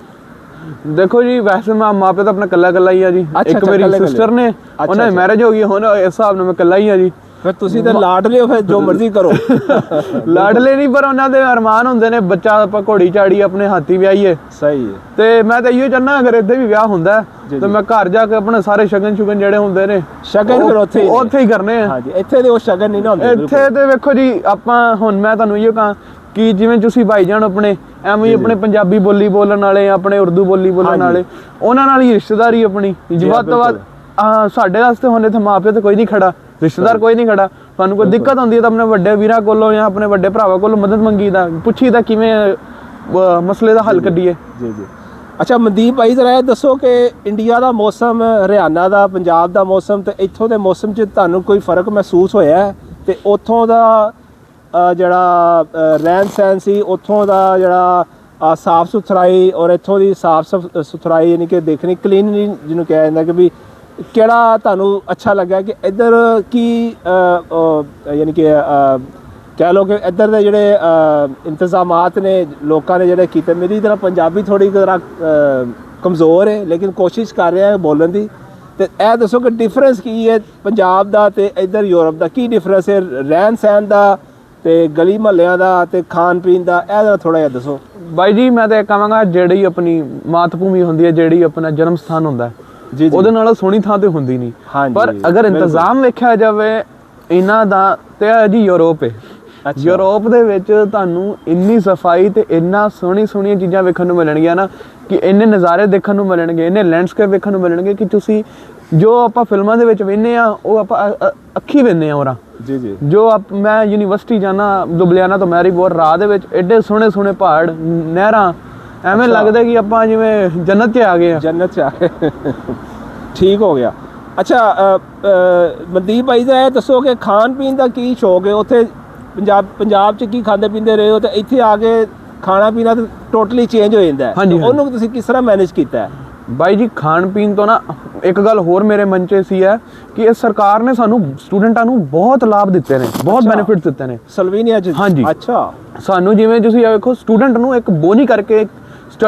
ਦੇਖੋ ਜੀ ਵੈਸੇ ਮੈਂ ਮਾਪੇ ਤਾਂ ਆਪਣਾ ਕੱਲਾ ਕੱਲਾ ਹੀ ਆ ਜੀ। ਇੱਕ ਮੇਰੀ ਸਿਸਟਰ ਨੇ ਉਹਨਾਂ ਦੀ। ਮੈਰਿਜ ਹੋ ਗਈ ਹੁਣ ਇਸ ਹਿਸਾਬ ਨਾਲ ਮੈਂ ਕੱਲਾ ਹੀ ਆ ਜੀ। ਫਿਰ ਤੁਸੀਂ ਤਾਂ ਲਾਡ ਲਿਓ ਫਿਰ ਜੋ ਮਰਜ਼ੀ ਕਰੋ। ਲਾਡਲੇ ਨਹੀਂ ਪਰ ਉਹਨਾਂ ਦੇ ਅਰਮਾਨ ਹੁੰਦੇ ਨੇ ਬੱਚਾ ਆਪਾਂ ਘੋੜੀ ਚਾੜੀ ਆਪਣੇ ਹਾਥੀ ਵਿਆਹੀਏ। ਸਹੀ ਹੈ। ਤੇ ਮੈਂ ਤਾਂ ਇਹੋ ਚਾਹੁੰਦਾ ਅਗਰ ਇੱਥੇ ਵੀ ਵਿਆਹ ਹੁੰਦਾ ਤੇ। ਮੈਂ ਘਰ ਜਾ ਕੇ ਆਪਣੇ ਸਾਰੇ ਸ਼ਗਨ ਸ਼ੁਗਨ ਜਿਹੜੇ ਹੁੰਦੇ ਨੇ ਸ਼ਗਨ ਫਿਰ ਉੱਥੇ। ਉੱਥੇ ਹੀ ਕਰਨੇ ਆ। ਹਾਂਜੀ ਇੱਥੇ ਦੇ ਉਹ ਸ਼ਗਨ ਨਹੀਂ ਨਾ ਹੁੰਦੇ ਇੱਥੇ ਤੇ ਵੇਖੋ ਜੀ ਆਪਾਂ ਹੁਣ ਮੈਂ ਤੁਹਾਨੂੰ ਇਹੋ ਕਹਾਂ ਕਿ ਜਿਵੇਂ ਤੁਸੀਂ ਭਾਈਜਾਨ ਆਪਣੇ ਐਵੇਂ ਹੀ ਆਪਣੇ ਪੰਜਾਬੀ ਬੋਲੀ ਬੋਲਣ ਵਾਲੇ ਆਪਣੇ ਉਰਦੂ ਬੋਲੀ ਬੋਲਣ। ਵਾਲੇ ਉਹਨਾਂ ਨਾਲ ਹੀ ਰਿਸ਼ਤੇਦਾਰੀ ਆਪਣੀ ਵੱਧ ਤੋਂ ਵੱਧ ਆ ਸਾਡੇ ਵਾਸਤੇ ਹੁਣ ਇੱਥੇ ਮਾਪਿਓ ਤੇ ਕੋਈ ਨਹੀਂ ਖੜਾ ਰਿਸ਼ਤੇਦਾਰ ਕੋਈ ਨਹੀਂ ਖੜਾ। ਤੁਹਾਨੂੰ ਕੋਈ ਦਿੱਕਤ ਹੁੰਦੀ ਹੈ ਤਾਂ ਆਪਣੇ ਵੱਡੇ ਵੀਰਾਂ ਕੋਲੋਂ ਜਾਂ ਆਪਣੇ ਵੱਡੇ ਭਰਾਵਾਂ ਕੋਲੋਂ ਮਦਦ ਮੰਗੀਦਾ ਪੁੱਛੀਦਾ ਕਿਵੇਂ ਮਸਲੇ ਦਾ ਹੱਲ ਕੱਢੀਏ। ਜੀ ਜੀ। ਅੱਛਾ ਮਨਦੀਪ ਭਾਈ ਜ਼ਰਾ ਇਹ ਦੱਸੋ ਕਿ ਇੰਡੀਆ ਦਾ ਮੌਸਮ ਹਰਿਆਣਾ ਦਾ ਪੰਜਾਬ ਦਾ ਮੌਸਮ ਤੇ ਇੱਥੋਂ ਦੇ ਮੌਸਮ 'ਚ ਤੁਹਾਨੂੰ ਕੋਈ ਫ਼ਰਕ ਮਹਿਸੂਸ ਹੋਇਆ? ਤੇ ਉੱਥੋਂ ਦਾ ਜਿਹੜਾ ਰਹਿਣ ਸਹਿਣ ਸੀ, ਉੱਥੋਂ ਦਾ ਜਿਹੜਾ ਸਾਫ਼ ਸੁਥਰਾਈ ਔਰ ਇੱਥੋਂ ਦੀ ਸਾਫ਼ ਸੁਥ- ਸੁਥਰਾਈ ਯਾਨੀ ਕਿ ਦੇਖਣੀ ਕਲੀਨ ਜਿਹਨੂੰ ਕਿਹਾ ਜਾਂਦਾ ਕਿ ਵੀ ਕਿਹੜਾ ਤੁਹਾਨੂੰ ਅੱਛਾ ਲੱਗਾ ਕਿ ਇੱਧਰ ਕੀ ਯਾਨੀ ਕਿ ਕਹਿ ਲਓ ਕਿ ਇੱਧਰ ਦੇ ਜਿਹੜੇ ਇੰਤਜ਼ਾਮਾਤ ਨੇ, ਲੋਕਾਂ ਨੇ ਜਿਹੜੇ ਕੀਤੇ, ਮੇਰੀ ਤਰ੍ਹਾਂ ਪੰਜਾਬੀ ਥੋੜੀ ਜਰਾ ਕਮਜ਼ੋਰ ਹੈ, ਲੇਕਿਨ ਕੋਸ਼ਿਸ਼ ਕਰ ਰਿਹਾ ਹੈ ਬੋਲਣ ਦੀ। ਤੇ ਇਹ ਦੱਸੋ ਕਿ ਡਿਫਰੈਂਸ ਕੀ ਹੈ ਪੰਜਾਬ ਦਾ ਤੇ ਇੱਧਰ ਯੂਰਪ ਦਾ, ਕੀ ਡਿਫਰੈਂਸ ਹੈ ਰਹਿਣ ਸਹਿਣ ਦਾ ਤੇ ਗਲੀ ਮਹੱਲਿਆਂ ਦਾ ਤੇ ਖਾਣ ਪੀਣ ਦਾ ਇਹ ਜਰਾ ਥੋੜਾ ਜਿਹਾ ਦੱਸੋ। ਬਾਈ ਜੀ ਮੈਂ ਤਾਂ ਇਹ ਕਹਾਂਗਾ ਜਿਹੜੀ ਆਪਣੀ ਮਾਤ ਭੂਮੀ ਹੁੰਦੀ ਹੈ ਜਿਹੜੀ ਆਪਣਾ ਜਨਮ ਸਥਾਨ ਹੁੰਦਾ ਹੈ ਜੀ ਜੀ। ਉਹਦੇ ਨਾਲੋਂ ਸੋਹਣੀ ਥਾਂ ਤੇ ਹੁੰਦੀ ਨਹੀਂ। ਹਾਂਜੀ, ਪਰ ਅਗਰ। ਇੰਤਜ਼ਾਮ ਵੇਖਿਆ ਜਾਵੇ ਇਹਨਾਂ ਦਾ ਤੇ ਇਹ ਜੀ ਯੂਰਪ ਹੈ। ਅੱਛਾ। ਯੂਰਪ ਦੇ ਵਿੱਚ ਤੁਹਾਨੂੰ ਇੰਨੀ ਸਫ਼ਾਈ ਤੇ ਇੰਨਾ ਸੋਹਣੀ ਸੋਹਣੀਆਂ ਚੀਜ਼ਾਂ ਵੇਖਣ ਨੂੰ ਮਿਲਣਗੀਆਂ ਨਾ ਕਿ ਇੰਨੇ ਨਜ਼ਾਰੇ ਦੇਖਣ ਨੂੰ ਮਿਲਣਗੇ ਇੰਨੇ ਲੈਂਡਸਕੇਪ ਵੇਖਣ ਨੂੰ ਮਿਲਣਗੇ ਕਿ ਤੁਸੀਂ ਜੋ ਆਪਾਂ ਫਿਲਮਾਂ ਦੇ ਵਿੱਚ ਵੇਖਨੇ ਆ ਉਹ ਆਪਾਂ ਅੱਖੀ ਵੇਖਨੇ ਆ ਉਹਰਾ ਜੀ ਜੀ। ਜੋ ਮੈਂ ਯੂਨੀਵਰਸਿਟੀ ਜਾਣਾ ਲੁਬਲਿਆਣਾ ਤੋਂ ਮੈਰੀਬੋਰ ਰਾਹ ਦੇ ਵਿੱਚ ਐਡੇ ਸੋਹਣੇ ਸੋਹਣੇ ਪਹਾੜ ਨਹਿਰਾਂ ਐਵੇਂ ਲੱਗਦਾ ਕਿ ਆਪਾਂ ਜਿਵੇਂ ਜੰਨਤ 'ਚ ਆ ਗਏ ਆ। ਜੰਨਤ ਚ ਆ ਗਏ। ਠੀਕ ਹੋ ਗਿਆ। ਅੱਛਾ ਮਨਦੀਪ ਭਾਈ ਦਾ ਇਹ ਦੱਸੋ ਕਿ ਖਾਣ ਪੀਣ ਦਾ ਕੀ ਸ਼ੌਕ ਹੈ? ਉੱਥੇ ਪੰਜਾਬ ਪੰਜਾਬ ਚ ਕੀ ਖਾਂਦੇ ਪੀਂਦੇ ਰਹੇ ਹੋ? ਤੇ ਇੱਥੇ ਆ ਕੇ ਖਾਣਾ ਪੀਣਾ ਤਾਂ ਟੋਟਲੀ ਚੇਂਜ ਹੋ ਜਾਂਦਾ ਹੈ। ਉਹਨੂੰ ਤੁਸੀਂ ਕਿਸ ਤਰ੍ਹਾਂ ਮੈਨੇਜ ਕੀਤਾ ਹੈ? ਬਾਈ ਜੀ ਖਾਣ ਪੀਣ ਤੋਂ ਨਾ ਇੱਕ ਗੱਲ ਹੋਰ ਮੇਰੇ ਮਨ 'ਚ ਸੀ ਹੈ ਕਿ ਇਹ ਸਰਕਾਰ ਨੇ ਸਾਨੂੰ ਸਟੂਡੈਂਟਾਂ ਨੂੰ ਬਹੁਤ ਲਾਭ ਦਿੱਤੇ ਨੇ ਬਹੁਤ। ਬੈਨੀਫਿਟਸ ਦਿੱਤੇ ਨੇ ਸਲਵੀਨੀਆ ਚ ਹਾਂਜੀ। ਅੱਛਾ ਸਾਨੂੰ ਜਿਵੇਂ ਤੁਸੀਂ ਇਹ ਵੇਖੋ ਸਟੂਡੈਂਟ ਨੂੰ ਇੱਕ ਬੋਨੀ ਕਰਕੇ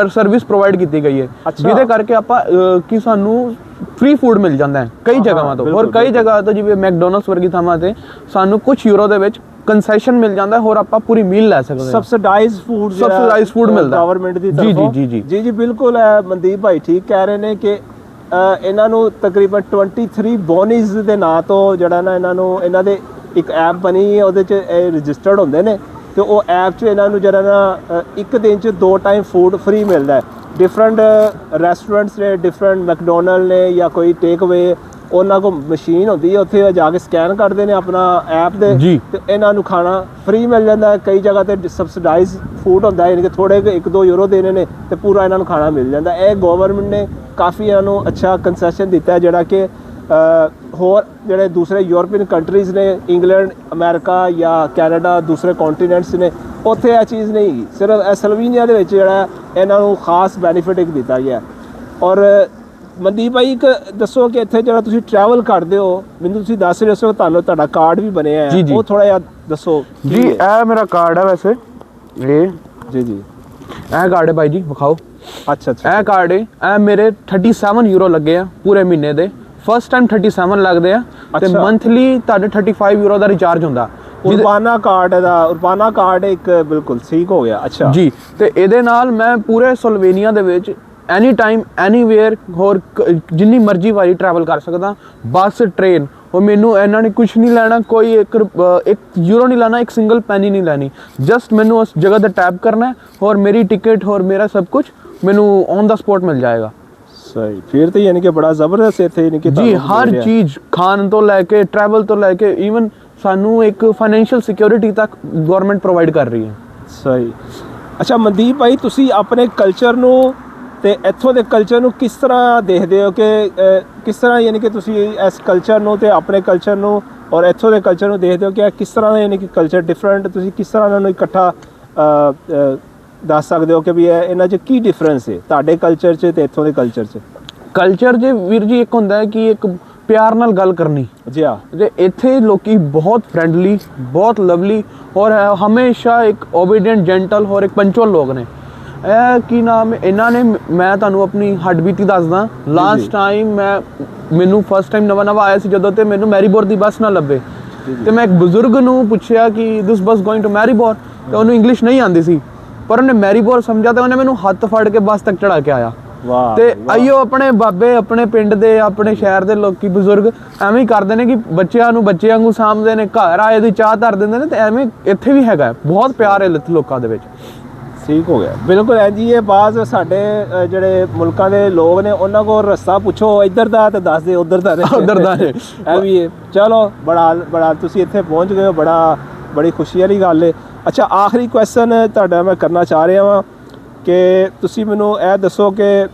ਸਰਵਿਸ ਪ੍ਰੋਵਾਈਡ ਕੀਤੀ ਗਈ ਹੈ। ਜਿਹਦੇ ਕਰਕੇ ਆਪਾਂ ਕਿ ਸਾਨੂੰ ਫ੍ਰੀ ਫੂਡ ਮਿਲ ਜਾਂਦਾ ਹੈ ਕਈ ਜਗ੍ਹਾਵਾਂ ਤੋਂ ਹੋਰ ਕਈ। ਜਗ੍ਹਾ ਤੋਂ ਜਿਵੇਂ ਮੈਕਡੋਨਲਡਸ ਵਰਗੀ ਥਾਵਾਂ ਤੇ ਸਾਨੂੰ ਕੁਝ ਯੂਰੋ ਦੇ ਵਿੱਚ ਕੰਸੈਸ਼ਨ ਮਿਲ ਜਾਂਦਾ ਹੋਰ ਆਪਾਂ ਪੂਰੀ ਮੀਲ ਲੈ ਸਕਦੇ ਹਾਂ ਸਬਸਿਡਾਈਜ਼ਡ ਫੂਡ Subsidized food ਮਿਲਦਾ। ਗਵਰਨਮੈਂਟ ਦੀ ਤਰਫੋਂ ਜੀ, ਜੀ, ਜੀ। ਜੀ ਜੀ ਬਿਲਕੁਲ ਹੈ ਮਨਦੀਪ ਭਾਈ ਠੀਕ ਕਹਿ ਰਹੇ ਨੇ ਕਿ ਇਹਨਾਂ ਨੂੰ ਤਕਰੀਬਨ 23 ਬੋਨਿਸ ਦੇ ਨਾਂ ਤੋਂ ਜਿਹੜਾ ਨਾ ਇਹਨਾਂ ਨੂੰ ਇਹਨਾਂ ਦੇ ਇੱਕ ਐਪ ਬਣੀ ਹੈ ਉਹਦੇ ਚ ਇਹ ਰਜਿਸਟਰਡ ਹੁੰਦੇ ਨੇ ਤੇ ਉਹ ਐਪ 'ਚ ਇਹਨਾਂ ਨੂੰ ਜਿਹੜਾ ਨਾ ਇੱਕ ਦਿਨ 'ਚ ਦੋ ਟਾਈਮ ਫੂਡ ਫ੍ਰੀ ਮਿਲਦਾ ਹੈ ਡਿਫਰੈਂਟ ਰੈਸਟੋਰੈਂਟਸ ਨੇ ਡਿਫਰੈਂਟ ਮੈਕਡੋਨਲਡ ਨੇ ਜਾਂ ਕੋਈ ਟੇਕ ਅਵੇ ਉਹਨਾਂ ਕੋਲ ਮਸ਼ੀਨ ਹੁੰਦੀ ਹੈ ਉੱਥੇ ਉਹ ਜਾ ਕੇ ਸਕੈਨ ਕਰਦੇ ਨੇ ਆਪਣਾ ਐਪ ਦੇ ਜੀ। ਤੇ ਇਹਨਾਂ ਨੂੰ ਖਾਣਾ ਫ੍ਰੀ ਮਿਲ ਜਾਂਦਾ ਹੈ ਕਈ ਜਗ੍ਹਾ ਤੇ ਸਬਸਿਡਾਈਜ਼ ਫੂਡ ਹੁੰਦਾ ਹੈ ਯਾਨੀ ਕਿ ਥੋੜੇ 1-2 ਯੂਰੋ ਦੇਣੇ ਨੇ ਤੇ ਪੂਰਾ ਇਹਨਾਂ ਨੂੰ ਖਾਣਾ ਮਿਲ ਜਾਂਦਾ ਹੈ। ਇਹ ਗਵਰਨਮੈਂਟ ਨੇ ਕਾਫੀ ਇਹਨਾਂ ਨੂੰ ਅੱਛਾ ਕੰਸੈਸ਼ਨ ਦਿੱਤਾ ਹੈ ਜਿਹੜਾ ਕਿ ਅ, ਹੋਰ ਜਿਹੜੇ ਦੂਸਰੇ ਯੂਰਪੀਅਨ ਕੰਟਰੀਜ਼ ਨੇ ਇੰਗਲੈਂਡ ਅਮਰੀਕਾ ਜਾਂ ਕੈਨੇਡਾ ਦੂਸਰੇ ਕੰਟੀਨੈਂਟਸ ਨੇ ਉੱਥੇ ਇਹ ਚੀਜ਼ ਨਹੀਂ ਹੈਗੀ ਸਿਰਫ ਇਹ ਸਲਵੀਨੀਆ ਦੇ ਵਿੱਚ ਜਿਹੜਾ ਹੈ, ਇਹਨਾਂ ਨੂੰ ਖਾਸ ਬੈਨੀਫਿਟ ਇੱਕ ਦਿੱਤਾ ਗਿਆ ਹੈ। ਔਰ ਮਨਦੀਪ ਭਾਈ ਇੱਕ ਦੱਸੋ ਕਿ ਇੱਥੇ ਜਿਹੜਾ ਤੁਸੀਂ ਟਰੈਵਲ ਕਰਦੇ ਹੋ ਮੈਨੂੰ ਤੁਸੀਂ ਦੱਸ ਰਹੇ ਹੋ ਤੁਹਾਨੂੰ ਤੁਹਾਡਾ ਕਾਰਡ ਵੀ ਬਣਿਆ ਹੈ। ਉਹ ਥੋੜਾ ਜਿਹਾ ਦੱਸੋ ਜੀ? ਇਹ ਮੇਰਾ ਕਾਰਡ ਹੈ ਵੈਸੇ। ਇਹ। ਜੀ ਜੀ। ਇਹ ਕਾਰਡ ਹੈ ਬਾਈ ਜੀ ਵਿਖਾਓ। ਅੱਛਾ ਅੱਛਾ। ਇਹ ਕਾਰਡ ਹੈ ਇਹ ਮੇਰੇ 37 ਯੂਰੋ ਲੱਗੇ ਆ ਪੂਰੇ ਮਹੀਨੇ ਦੇ। ਫਸਟ ਟਾਈਮ 37 ਲੱਗਦੇ ਆ ਤੇ। ਮੰਥਲੀ ਤੁਹਾਡੇ 35 ਯੂਰੋ ਦਾ ਰਿਚਾਰਜ ਹੁੰਦਾ। ਉਰਬਾਨਾ ਕਾਰਡ ਦਾ ਉਰਬਾਨਾ ਕਾਰਡ ਇੱਕ ਬਿਲਕੁਲ ਠੀਕ ਹੋ ਗਿਆ ਅੱਛਾ। ਜੀ ਤੇ ਇਹਦੇ ਨਾਲ ਮੈਂ ਪੂਰੇ ਸਲੋਵੇਨੀਆ ਦੇ ਵਿੱਚ ਐਨੀ ਟਾਈਮ ਐਨੀਵੇਅਰ ਹੋਰ ਜਿੰਨੀ ਮਰਜ਼ੀ ਵਾਰੀ ਟਰੈਵਲ ਕਰ ਸਕਦਾ ਬੱਸ ਟ੍ਰੇਨ ਉਹ ਮੈਨੂੰ ਇਹਨਾਂ ਨੇ ਕੁਝ ਨਹੀਂ ਲੈਣਾ ਕੋਈ ਇੱਕ ਇੱਕ ਯੂਰੋ ਨਹੀਂ ਲੈਣਾ ਇੱਕ ਸਿੰਗਲ ਪੈਨੀ ਨਹੀਂ ਲੈਣੀ। ਜਸਟ ਮੈਨੂੰ ਉਸ ਜਗ੍ਹਾ ਤੇ ਟੈਪ ਕਰਨਾ ਔਰ ਮੇਰੀ ਟਿਕਟ ਔਰ ਮੇਰਾ ਸਭ ਕੁਝ ਮੈਨੂੰ ਔਨ ਦਾ ਸਪੌਟ ਮਿਲ ਜਾਏਗਾ। ਸਹੀ ਫਿਰ ਤਾਂ ਯਾਨੀ ਕਿ ਬੜਾ ਜ਼ਬਰਦਸਤ ਇੱਥੇ ਯਾਨੀ ਕਿ ਜੀ ਹਰ। ਚੀਜ਼ ਖਾਣ ਤੋਂ ਲੈ ਕੇ ਟਰੈਵਲ ਤੋਂ ਲੈ ਕੇ ਈਵਨ ਸਾਨੂੰ ਇੱਕ ਫਾਈਨੈਂਸ਼ੀਅਲ ਸਿਕਿਉਰਿਟੀ ਤੱਕ ਗਵਰਨਮੈਂਟ ਪ੍ਰੋਵਾਈਡ ਕਰ ਰਹੀ ਹੈ। ਸਹੀ। ਅੱਛਾ ਮਨਦੀਪ ਭਾਈ ਤੁਸੀਂ ਆਪਣੇ ਕਲਚਰ ਨੂੰ ਤੇ ਇੱਥੋਂ ਦੇ ਕਲਚਰ ਨੂੰ ਕਿਸ ਤਰ੍ਹਾਂ ਦੇਖਦੇ ਹੋ ਕਿ ਕਿਸ ਤਰ੍ਹਾਂ ਯਾਨੀ ਕਿ ਤੁਸੀਂ ਇਸ ਕਲਚਰ ਨੂੰ ਤੇ ਆਪਣੇ ਕਲਚਰ ਨੂੰ ਔਰ ਇੱਥੋਂ ਦੇ ਕਲਚਰ ਨੂੰ ਦੇਖਦੇ ਹੋ ਕਿ ਕਿਸ ਤਰ੍ਹਾਂ ਦਾ ਯਾਨੀ ਕਿ ਕਲਚਰ ਡਿਫਰੈਂਟ ਤੁਸੀਂ ਕਿਸ ਤਰ੍ਹਾਂ ਇਹਨਾਂ ਨੂੰ ਇਕੱਠਾ ਦੱਸ ਸਕਦੇ ਹੋ ਕਿ ਵੀ ਇਹ ਇਹਨਾਂ 'ਚ ਕੀ ਡਿਫਰੈਂਸ ਹੈ ਤੁਹਾਡੇ ਕਲਚਰ 'ਚ ਤੇ ਇੱਥੋਂ ਦੇ ਕਲਚਰ 'ਚ? ਕਲਚਰ ਜੇ ਵੀਰ ਜੀ ਇੱਕ ਹੁੰਦਾ ਹੈ ਕਿ ਇੱਕ ਪਿਆਰ ਨਾਲ ਗੱਲ ਕਰਨੀ। ਜੀ ਹਾਂ। ਤੇ ਇੱਥੇ ਲੋਕੀ ਬਹੁਤ ਫ੍ਰੈਂਡਲੀ ਬਹੁਤ ਲਵਲੀ ਔਰ ਹਮੇਸ਼ਾ ਇੱਕ ਓਬੀਡੀਐਂਟ ਜੈਂਟਲ ਔਰ ਇੱਕ ਪੰਚੁਅਲ ਲੋਕ ਨੇ। ਇਹ ਕੀ ਨਾਮ? ਇਹਨਾਂ ਨੇ ਮੈਂ ਤੁਹਾਨੂੰ ਆਪਣੀ ਹੱਡਬੀਤੀ ਦੱਸਦਾ। ਲਾਸਟ ਟਾਈਮ ਮੈਂ ਮੈਨੂੰ ਫਸਟ ਟਾਈਮ ਨਵਾਂ ਨਵਾਂ ਆਇਆ ਸੀ ਜਦੋਂ ਤੇ ਮੈਨੂੰ ਮੈਰੀਬੋਰ ਦੀ ਬੱਸ ਨਾ ਲੱਭੇ। ਤੇ ਮੈਂ ਇੱਕ ਬਜ਼ੁਰਗ ਨੂੰ ਪੁੱਛਿਆ ਕਿ ਦਿਸ ਬੱਸ ਗੋਇੰਗ ਟੂ ਮੈਰੀਬੋਰ ਤੇ ਉਹਨੂੰ ਇੰਗਲਿਸ਼ ਨਹੀਂ ਆਉਂਦੀ ਸੀ। ਪਰ ਉਹਨੇ ਮੈਰੀਬੋਰ ਸਮਝਿਆ ਤੇ ਉਹਨੇ ਮੈਨੂੰ ਹੱਥ ਫੜ ਕੇ ਬੱਸ ਤੱਕ ਚੜਾ ਕੇ ਆਇਆ। ਵਾਹ ਤੇ ਆਈਓ ਆਪਣੇ ਬਾਬੇ ਆਪਣੇ ਪਿੰਡ ਦੇ ਆਪਣੇ ਸ਼ਹਿਰ ਦੇ ਲੋਕੀ ਬਜ਼ੁਰਗ ਐਵੇਂ ਹੀ ਕਰਦੇ ਨੇ ਕਿ ਬੱਚਿਆਂ ਨੂੰ ਬੱਚਿਆਂ ਵਾਂਗੂ ਸਾਂਭਦੇ ਨੇ ਘਰ ਆਏ ਦੀ ਚਾਹ ਧਰ ਦਿੰਦੇ ਨੇ ਤੇ ਐਵੇਂ ਇੱਥੇ ਵੀ ਹੈਗਾ। ਬਹੁਤ ਪਿਆਰ ਹੈ ਲੋਕਾਂ ਦੇ ਵਿੱਚ। ਠੀਕ ਹੋ ਗਿਆ। ਬਿਲਕੁਲ ਐ ਜੀ ਇਹ ਬਾਜ਼ ਸਾਡੇ ਜਿਹੜੇ ਮੁਲਕਾਂ ਦੇ ਲੋਕ ਨੇ ਉਹਨਾਂ ਕੋਲ ਰਸਤਾ ਪੁੱਛੋ ਇੱਧਰ ਦਾ ਤੇ ਦੱਸ ਦੇ ਉੱਧਰ ਦਾ ਉੱਧਰ ਦਾ ਹੈ। ਐ ਵੀ ਹੈ ਚਲੋ ਬੜਾ ਬੜਾ ਤੁਸੀਂ ਇੱਥੇ ਪਹੁੰਚ ਗਏ ਹੋ ਬੜਾ ਬੜੀ ਖੁਸ਼ੀ ਵਾਲੀ ਗੱਲ ਹੈ ਅੱਛਾ ਆਖਰੀ ਕੁਐਸਚਨ ਤੁਹਾਡਾ ਮੈਂ ਕਰਨਾ ਚਾਹ ਰਿਹਾ ਵਾਂ ਕਿ ਤੁਸੀਂ ਮੈਨੂੰ ਇਹ ਦੱਸੋ ਕਿ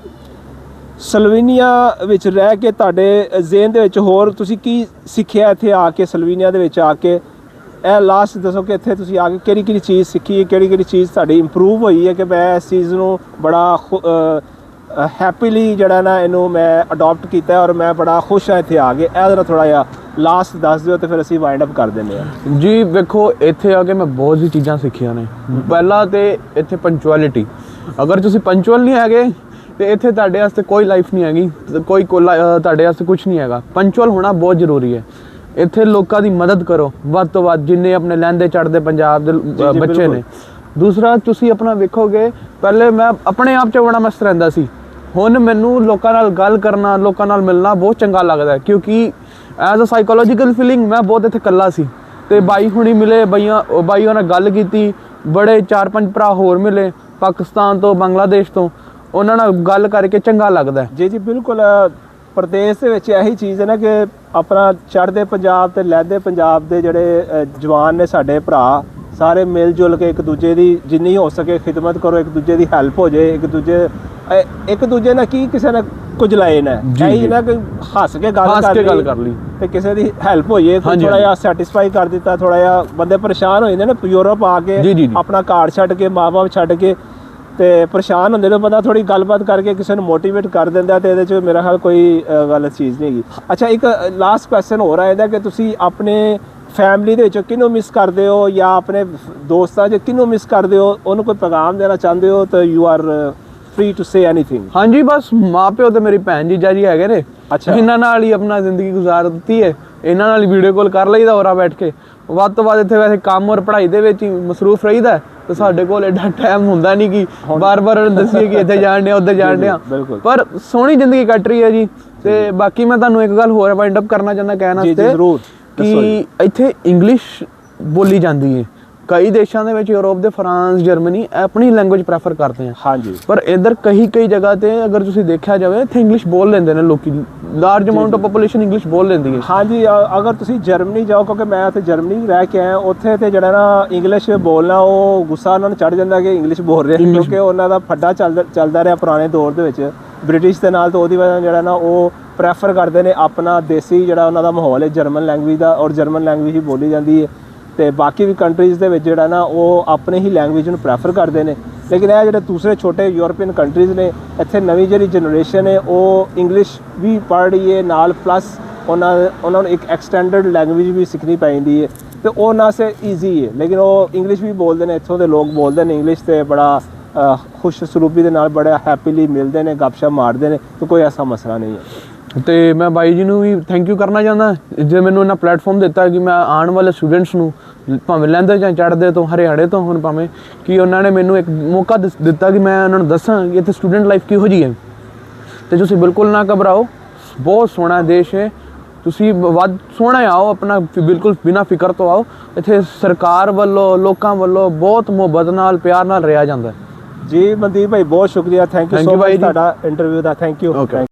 ਸਲਵੀਨੀਆ ਵਿੱਚ ਰਹਿ ਕੇ ਤੁਹਾਡੇ ਜ਼ੇਨ ਦੇ ਵਿੱਚ ਹੋਰ ਤੁਸੀਂ ਕੀ ਸਿੱਖਿਆ ਇੱਥੇ ਆ ਕੇ ਸਲਵੀਨੀਆ ਦੇ ਵਿੱਚ ਆ ਕੇ ਇਹ ਲਾਸਟ ਦੱਸੋ ਕਿ ਇੱਥੇ ਤੁਸੀਂ ਆ ਕੇ ਕਿਹੜੀ ਕਿਹੜੀ ਚੀਜ਼ ਸਿੱਖੀ ਹੈ, ਕਿਹੜੀ ਕਿਹੜੀ ਚੀਜ਼ ਤੁਹਾਡੀ ਇੰਪਰੂਵ ਹੋਈ ਹੈ ਕਿ ਮੈਂ ਇਸ ਚੀਜ਼ ਨੂੰ ਬੜਾ ਹੈਪੀਲੀ ਜਿਹੜਾ ਨਾ ਇਹਨੂੰ ਮੈਂ ਅਡਾਪਟ ਕੀਤਾ ਔਰ ਮੈਂ ਬੜਾ ਖੁਸ਼ ਹਾਂ ਇੱਥੇ ਆ ਕੇ। ਇਹ ਜਰਾ ਥੋੜਾ ਜਿਹਾ ਲਾਸਟ ਦੱਸ ਦਿਓ ਤੇ ਫਿਰ ਅਸੀਂ ਵਾਈਂਡ ਅਪ ਕਰ ਦਿੰਦੇ ਹਾਂ। ਜੀ, ਵੇਖੋ, ਇੱਥੇ ਆ ਕੇ ਮੈਂ ਬਹੁਤ ਜੀ ਚੀਜ਼ਾਂ ਸਿੱਖੀਆਂ ਨੇ। ਪਹਿਲਾ ਤੇ ਇੱਥੇ ਪੰਚੁਅਲਿਟੀ ਅਗਰ ਤੁਸੀਂ ਪੰਚੁਅਲ ਨਹੀਂ ਹੈਗੇ, ਤੇ ਇੱਥੇ ਤੁਹਾਡੇ ਵਾਸਤੇ ਕੋਈ ਲਾਈਫ ਨਹੀਂ ਹੈਗੀ ਕੋਈ ਕੋਈ ਤੁਹਾਡੇ ਵਾਸਤੇ ਕੁਝ ਨਹੀਂ ਹੈਗਾ। ਪੰਚੁਅਲ ਹੋਣਾ ਬਹੁਤ ਜ਼ਰੂਰੀ ਹੈ। ਇੱਥੇ ਲੋਕਾਂ ਦੀ ਮਦਦ ਕਰੋ। ਵੱਧ ਤੋਂ ਵੱਧ ਜਿੰਨੇ ਆਪਣੇ ਲਹਿੰਦੇ ਚੜਦੇ ਪੰਜਾਬ ਦੇ ਬੱਚੇ। ਨੇ। ਦੂਸਰਾ ਤੁਸੀਂ ਆਪਣਾ ਵੇਖੋਗੇ ਪਹਿਲੇ ਮੈਂ ਆਪਣੇ ਆਪ 'ਚ ਬੜਾ ਮਸਤ ਰਹਿੰਦਾ ਸੀ। ਹੁਣ ਮੈਨੂੰ ਲੋਕਾਂ ਨਾਲ ਗੱਲ ਕਰਨਾ ਲੋਕਾਂ ਨਾਲ ਮਿਲਣਾ ਬਹੁਤ ਚੰਗਾ ਲੱਗਦਾ ਕਿਉਂਕਿ ਐਜ਼ ਅ ਸਾਈਕੋਲੋਜੀਕਲ ਫੀਲਿੰਗ ਮੈਂ ਬਹੁਤ ਇੱਥੇ ਇਕੱਲਾ ਸੀ। ਤੇ ਬਾਈ ਹੁਣੀ ਮਿਲੇ ਬਈਆਂ ਉਹ ਬਾਈਆਂ ਨਾਲ ਗੱਲ ਕੀਤੀ ਬੜੇ ਚਾਰ ਪੰਜ ਭਰਾ ਹੋਰ ਮਿਲੇ ਪਾਕਿਸਤਾਨ ਤੋਂ ਬੰਗਲਾਦੇਸ਼ ਤੋਂ। ਉਹਨਾਂ ਨਾਲ ਗੱਲ ਕਰਕੇ ਚੰਗਾ ਲੱਗਦਾ। ਜੀ ਜੀ ਬਿਲਕੁਲ ਪ੍ਰਦੇਸ਼ ਦੇ ਵਿੱਚ ਇਹੀ ਚੀਜ਼ ਹੈ ਨਾ ਕਿ ਆਪਣਾ ਚੜ੍ਹਦੇ ਪੰਜਾਬ ਤੇ ਲਹਿੰਦੇ ਪੰਜਾਬ ਦੇ ਜਿਹੜੇ ਜਵਾਨ ਨੇ ਸਾਡੇ ਭਰਾ ਸਾਰੇ ਮਿਲ ਜੁਲ ਕੇ ਇੱਕ ਦੂਜੇ ਦੀ ਜਿੰਨੀ ਹੋ ਸਕੇ ਖਿਦਮਤ ਕਰੋ ਇੱਕ ਦੂਜੇ ਦੀ ਹੈਲਪ ਹੋ ਜੇ ਇੱਕ ਦੂਜੇ ਇੱਕ ਦੂਜੇ ਨਾਲ ਕੀ ਕਿਸੇ ਨਾਲ ਕੁਝ ਲਾਏ ਨਾ ਜੀ। ਨਾ ਕਿ ਹੱਸ ਕੇ ਗੱਲ ਕਰ ਲਈ ਗੱਲ ਕਰ ਲਈ। ਤੇ ਕਿਸੇ ਦੀ ਹੈਲਪ ਕੋਈ ਹਾਂਜੀ, ਥੋੜਾ। ਜਿਹਾ ਸੈਟੀਸਫਾਈ ਕਰ ਦਿੱਤਾ ਥੋੜਾ ਜਿਹਾ ਬੰਦੇ ਪਰੇਸ਼ਾਨ ਹੋ ਜਾਂਦੇ ਨੇ ਯੂਰਪ ਆ ਕੇ। ਆਪਣਾ ਘਰ ਛੱਡ ਕੇ ਮਾਪੇ ਛੱਡ ਕੇ ਤੇ ਪਰੇਸ਼ਾਨ ਹੁੰਦੇ ਨੇ ਬੰਦਾ ਥੋੜੀ ਗੱਲਬਾਤ ਕਰਕੇ ਕਿਸੇ ਨੂੰ ਮੋਟੀਵੇਟ ਕਰ ਦਿੰਦਾ ਤੇ ਇਹਦੇ ਚ ਮੇਰਾ ਖਿਆਲ ਕੋਈ ਗਲਤ ਚੀਜ਼ ਨਹੀਂ ਹੈਗੀ। ਅੱਛਾ ਇੱਕ ਲਾਸਟ ਕੁਐਸਚਨ ਹੋਰ ਆ ਇਹਦਾ ਕਿ ਤੁਸੀਂ ਆਪਣੇ ਫੈਮਿਲੀ ਦੇ ਵਿੱਚੋਂ ਕਿਹਨੂੰ ਮਿਸ ਕਰਦੇ ਹੋ ਜਾਂ ਆਪਣੇ ਦੋਸਤਾਂ 'ਚ ਕਿਹਨੂੰ ਮਿਸ ਕਰਦੇ ਹੋ? ਉਹਨੂੰ ਕੋਈ ਪੈਗਾਮ ਦੇਣਾ ਚਾਹੁੰਦੇ ਹੋ ਤਾਂ you are free to say anything ਹਾਂਜੀ ਬਸ ਮਾਪਿਓ ਤੇ ਮੇਰੀ ਭੈਣ ਜੀਜਾ ਜੀ ਹੈਗੇ ਨੇ। ਅੱਛਾ। ਇਹਨਾਂ ਨਾਲ ਹੀ ਆਪਣਾ ਜ਼ਿੰਦਗੀ ਗੁਜ਼ਾਰ ਦਿੱਤੀ ਹੈ ਇਹਨਾਂ ਨਾਲ ਹੀ ਵੀਡੀਓ ਕਾਲ ਕਰ ਲਈਦਾ ਹੋਰਾ ਬੈਠ ਕੇ। ਵੱਧ ਤੋਂ ਵੱਧ ਇੱਥੇ ਵੈਸੇ ਕੰਮ ਔਰ ਪੜ੍ਹਾਈ ਦੇ ਵਿੱਚ ਹੀ ਮਸਰੂਫ ਰਹੀਦਾ ਹੈ ਤੇ ਸਾਡੇ ਕੋਲ ਐਡਾ ਟਾਈਮ ਹੁੰਦਾ ਨਹੀਂ ਕਿ ਬਾਰ-ਬਾਰ ਦੱਸੀਏ ਕਿ ਇੱਥੇ ਜਾਣ ਡਿਆ ਉੱਧਰ ਜਾਣ ਡਿਆ। ਪਰ ਸੋਹਣੀ ਜ਼ਿੰਦਗੀ ਕੱਟ ਰਹੀ ਹੈ ਜੀ। ਤੇ ਬਾਕੀ ਮੈਂ ਤੁਹਾਨੂੰ ਇੱਕ ਗੱਲ ਹੋਰ ਵਾਈਂਡ ਅਪ ਕਰਨਾ ਚਾਹੁੰਦਾ ਕਹਿਣ ਵਾਸਤੇ ਕਿ ਇੱਥੇ ਇੰਗਲਿਸ਼ ਬੋਲੀ ਜਾਂਦੀ ਹੈ ਕਈ ਦੇਸ਼ਾਂ ਦੇ ਵਿੱਚ ਯੂਰਪ ਦੇ ਫਰਾਂਸ ਜਰਮਨੀ ਆਪਣੀ ਲੈਂਗੁਏਜ ਪ੍ਰੈਫਰ ਕਰਦੇ ਆ। ਹਾਂਜੀ। ਪਰ ਇਧਰ ਕਈ ਕਈ ਜਗ੍ਹਾ ਤੇ ਅਗਰ ਤੁਸੀਂ ਦੇਖਿਆ ਜਾਵੇ ਇੱਥੇ ਇੰਗਲਿਸ਼ ਬੋਲ ਲੈਂਦੇ ਨੇ ਲੋਕੀ। Large amount of population English ਬੋਲ ਲੈਂਦੀ ਹੈ। ਹਾਂਜੀ ਅਗਰ ਤੁਸੀਂ ਜਰਮਨੀ ਜਾਓ ਕਿਉਂਕਿ ਮੈਂ ਉੱਥੇ ਜਰਮਨੀ ਰਹਿ ਕੇ ਆਇਆ ਉੱਥੇ ਤੇ ਜਿਹੜਾ ਨਾ ਇੰਗਲਿਸ਼ ਬੋਲਣਾ ਉਹ ਗੁੱਸਾ ਉਹਨਾਂ ਨੂੰ ਚੜ ਜਾਂਦਾ ਕਿ ਇੰਗਲਿਸ਼ ਬੋਲ ਰਹੇ ਕਿਉਂਕਿ ਉਹਨਾਂ ਦਾ ਫੱਡਾ ਚੱਲਦਾ ਚੱਲਦਾ ਰਿਹਾ ਪੁਰਾਣੇ ਦੌਰ ਦੇ ਵਿੱਚ। ਬ੍ਰਿਟਿਸ਼ ਦੇ ਨਾਲ ਤਾਂ ਉਹਦੀ ਵਜ੍ਹਾ ਨਾਲ ਜਿਹੜਾ ਨਾ ਉਹ ਪ੍ਰੈਫਰ ਕਰਦੇ ਨੇ ਆਪਣਾ ਦੇਸੀ ਜਿਹੜਾ ਉਹਨਾਂ ਦਾ ਮਾਹੌਲ ਹੈ ਜਰਮਨ ਲੈਂਗੁਏਜ ਦਾ ਔਰ ਜਰਮਨ ਲੈਂਗੁਏਜ ਹੀ ਬੋਲੀ ਜਾਂਦੀ ਹੈ। ਤੇ ਬਾਕੀ ਵੀ ਕੰਟਰੀਜ਼ ਦੇ ਵਿੱਚ ਜਿਹੜਾ ਨਾ ਉਹ ਆਪਣੇ ਹੀ ਲੈਂਗੁਏਜ ਨੂੰ ਪ੍ਰੈਫਰ ਕਰਦੇ ਨੇ। ਲੇਕਿਨ ਇਹ ਜਿਹੜੇ ਦੂਸਰੇ ਛੋਟੇ ਯੂਰਪੀਅਨ ਕੰਟਰੀਜ਼ ਨੇ, ਇੱਥੇ ਨਵੀਂ ਜਿਹੜੀ ਜਨਰੇਸ਼ਨ ਹੈ, ਉਹ ਇੰਗਲਿਸ਼ ਵੀ ਪੜ੍ਹ ਰਹੀ ਹੈ, ਨਾਲ ਪਲੱਸ ਉਹਨਾਂ ਉਹਨਾਂ ਨੂੰ ਇੱਕ ਐਕਸਟੈਂਡਡ ਲੈਂਗੁਏਜ ਵੀ ਸਿੱਖਣੀ ਪੈਂਦੀ ਹੈ ਤੇ ਉਹ ਨਾ ਸੇ ਈਜ਼ੀ ਹੈ, ਲੇਕਿਨ ਉਹ ਇੰਗਲਿਸ਼ ਵੀ ਬੋਲਦੇ ਨੇ, ਇੱਥੋਂ ਦੇ ਲੋਕ ਬੋਲਦੇ ਨੇ ਇੰਗਲਿਸ਼ ਤੇ ਬੜਾ ਖੁਸ਼ ਸਰੂਪੀ ਦੇ ਨਾਲ ਬੜਾ ਹੈਪੀਲੀ ਮਿਲਦੇ ਨੇ, ਗੱਪਸ਼ਪ ਮਾਰਦੇ ਨੇ, ਤੇ ਕੋਈ ਐਸਾ ਮਸਲਾ ਨਹੀਂ ਹੈ। ਤੇ ਮੈਂ ਬਾਈ ਜੀ ਨੂੰ ਵੀ ਥੈਂਕ ਯੂ ਕਰਨਾ ਚਾਹੁੰਦਾ। ਜੇ ਮੈਨੂੰ ਇਹਨਾਂ ਪਲੇਟਫਾਰਮ ਦਿੱਤਾ ਕਿ ਮੈਂ ਆਉਣ ਵਾਲੇ ਸਟੂਡੈਂਟਸ ਨੂੰ ਭਾਵੇਂ ਲਹਿੰਦੇ ਜਾਂ ਚੜ੍ਹਦੇ ਤੋਂ ਹਰਿਆਣੇ ਤੋਂ ਹੁਣ ਭਾਵੇਂ ਕਿ ਉਹਨਾਂ ਨੇ ਮੈਨੂੰ ਇੱਕ ਮੌਕਾ ਦਿੱਤਾ ਕਿ ਮੈਂ ਉਹਨਾਂ ਨੂੰ ਦੱਸਾਂ ਕਿ ਇੱਥੇ ਸਟੂਡੈਂਟ ਲਾਈਫ ਕਿਹੋ ਜਿਹੀ ਹੈ। ਤੇ ਤੁਸੀਂ ਬਿਲਕੁਲ ਨਾ ਘਬਰਾਓ ਬਹੁਤ ਸੋਹਣਾ ਦੇਸ਼ ਹੈ। ਤੁਸੀਂ ਵੱਧ ਸੋਹਣਾ ਆਓ ਆਪਣਾ ਬਿਲਕੁਲ ਬਿਨਾ ਫਿਕਰ ਤੋਂ ਆਓ। ਇੱਥੇ ਸਰਕਾਰ ਵੱਲੋਂ ਲੋਕਾਂ ਵੱਲੋਂ ਬਹੁਤ ਮੁਹੱਬਤ ਨਾਲ ਪਿਆਰ ਨਾਲ ਰਿਹਾ ਜਾਂਦਾ। ਜੀ ਮਨਦੀਪ ਭਾਈ ਬਹੁਤ ਸ਼ੁਕਰੀਆ। Thank you so much. ਤੁਹਾਡਾ ਇੰਟਰਵਿਊ ਦਾ। Thank you.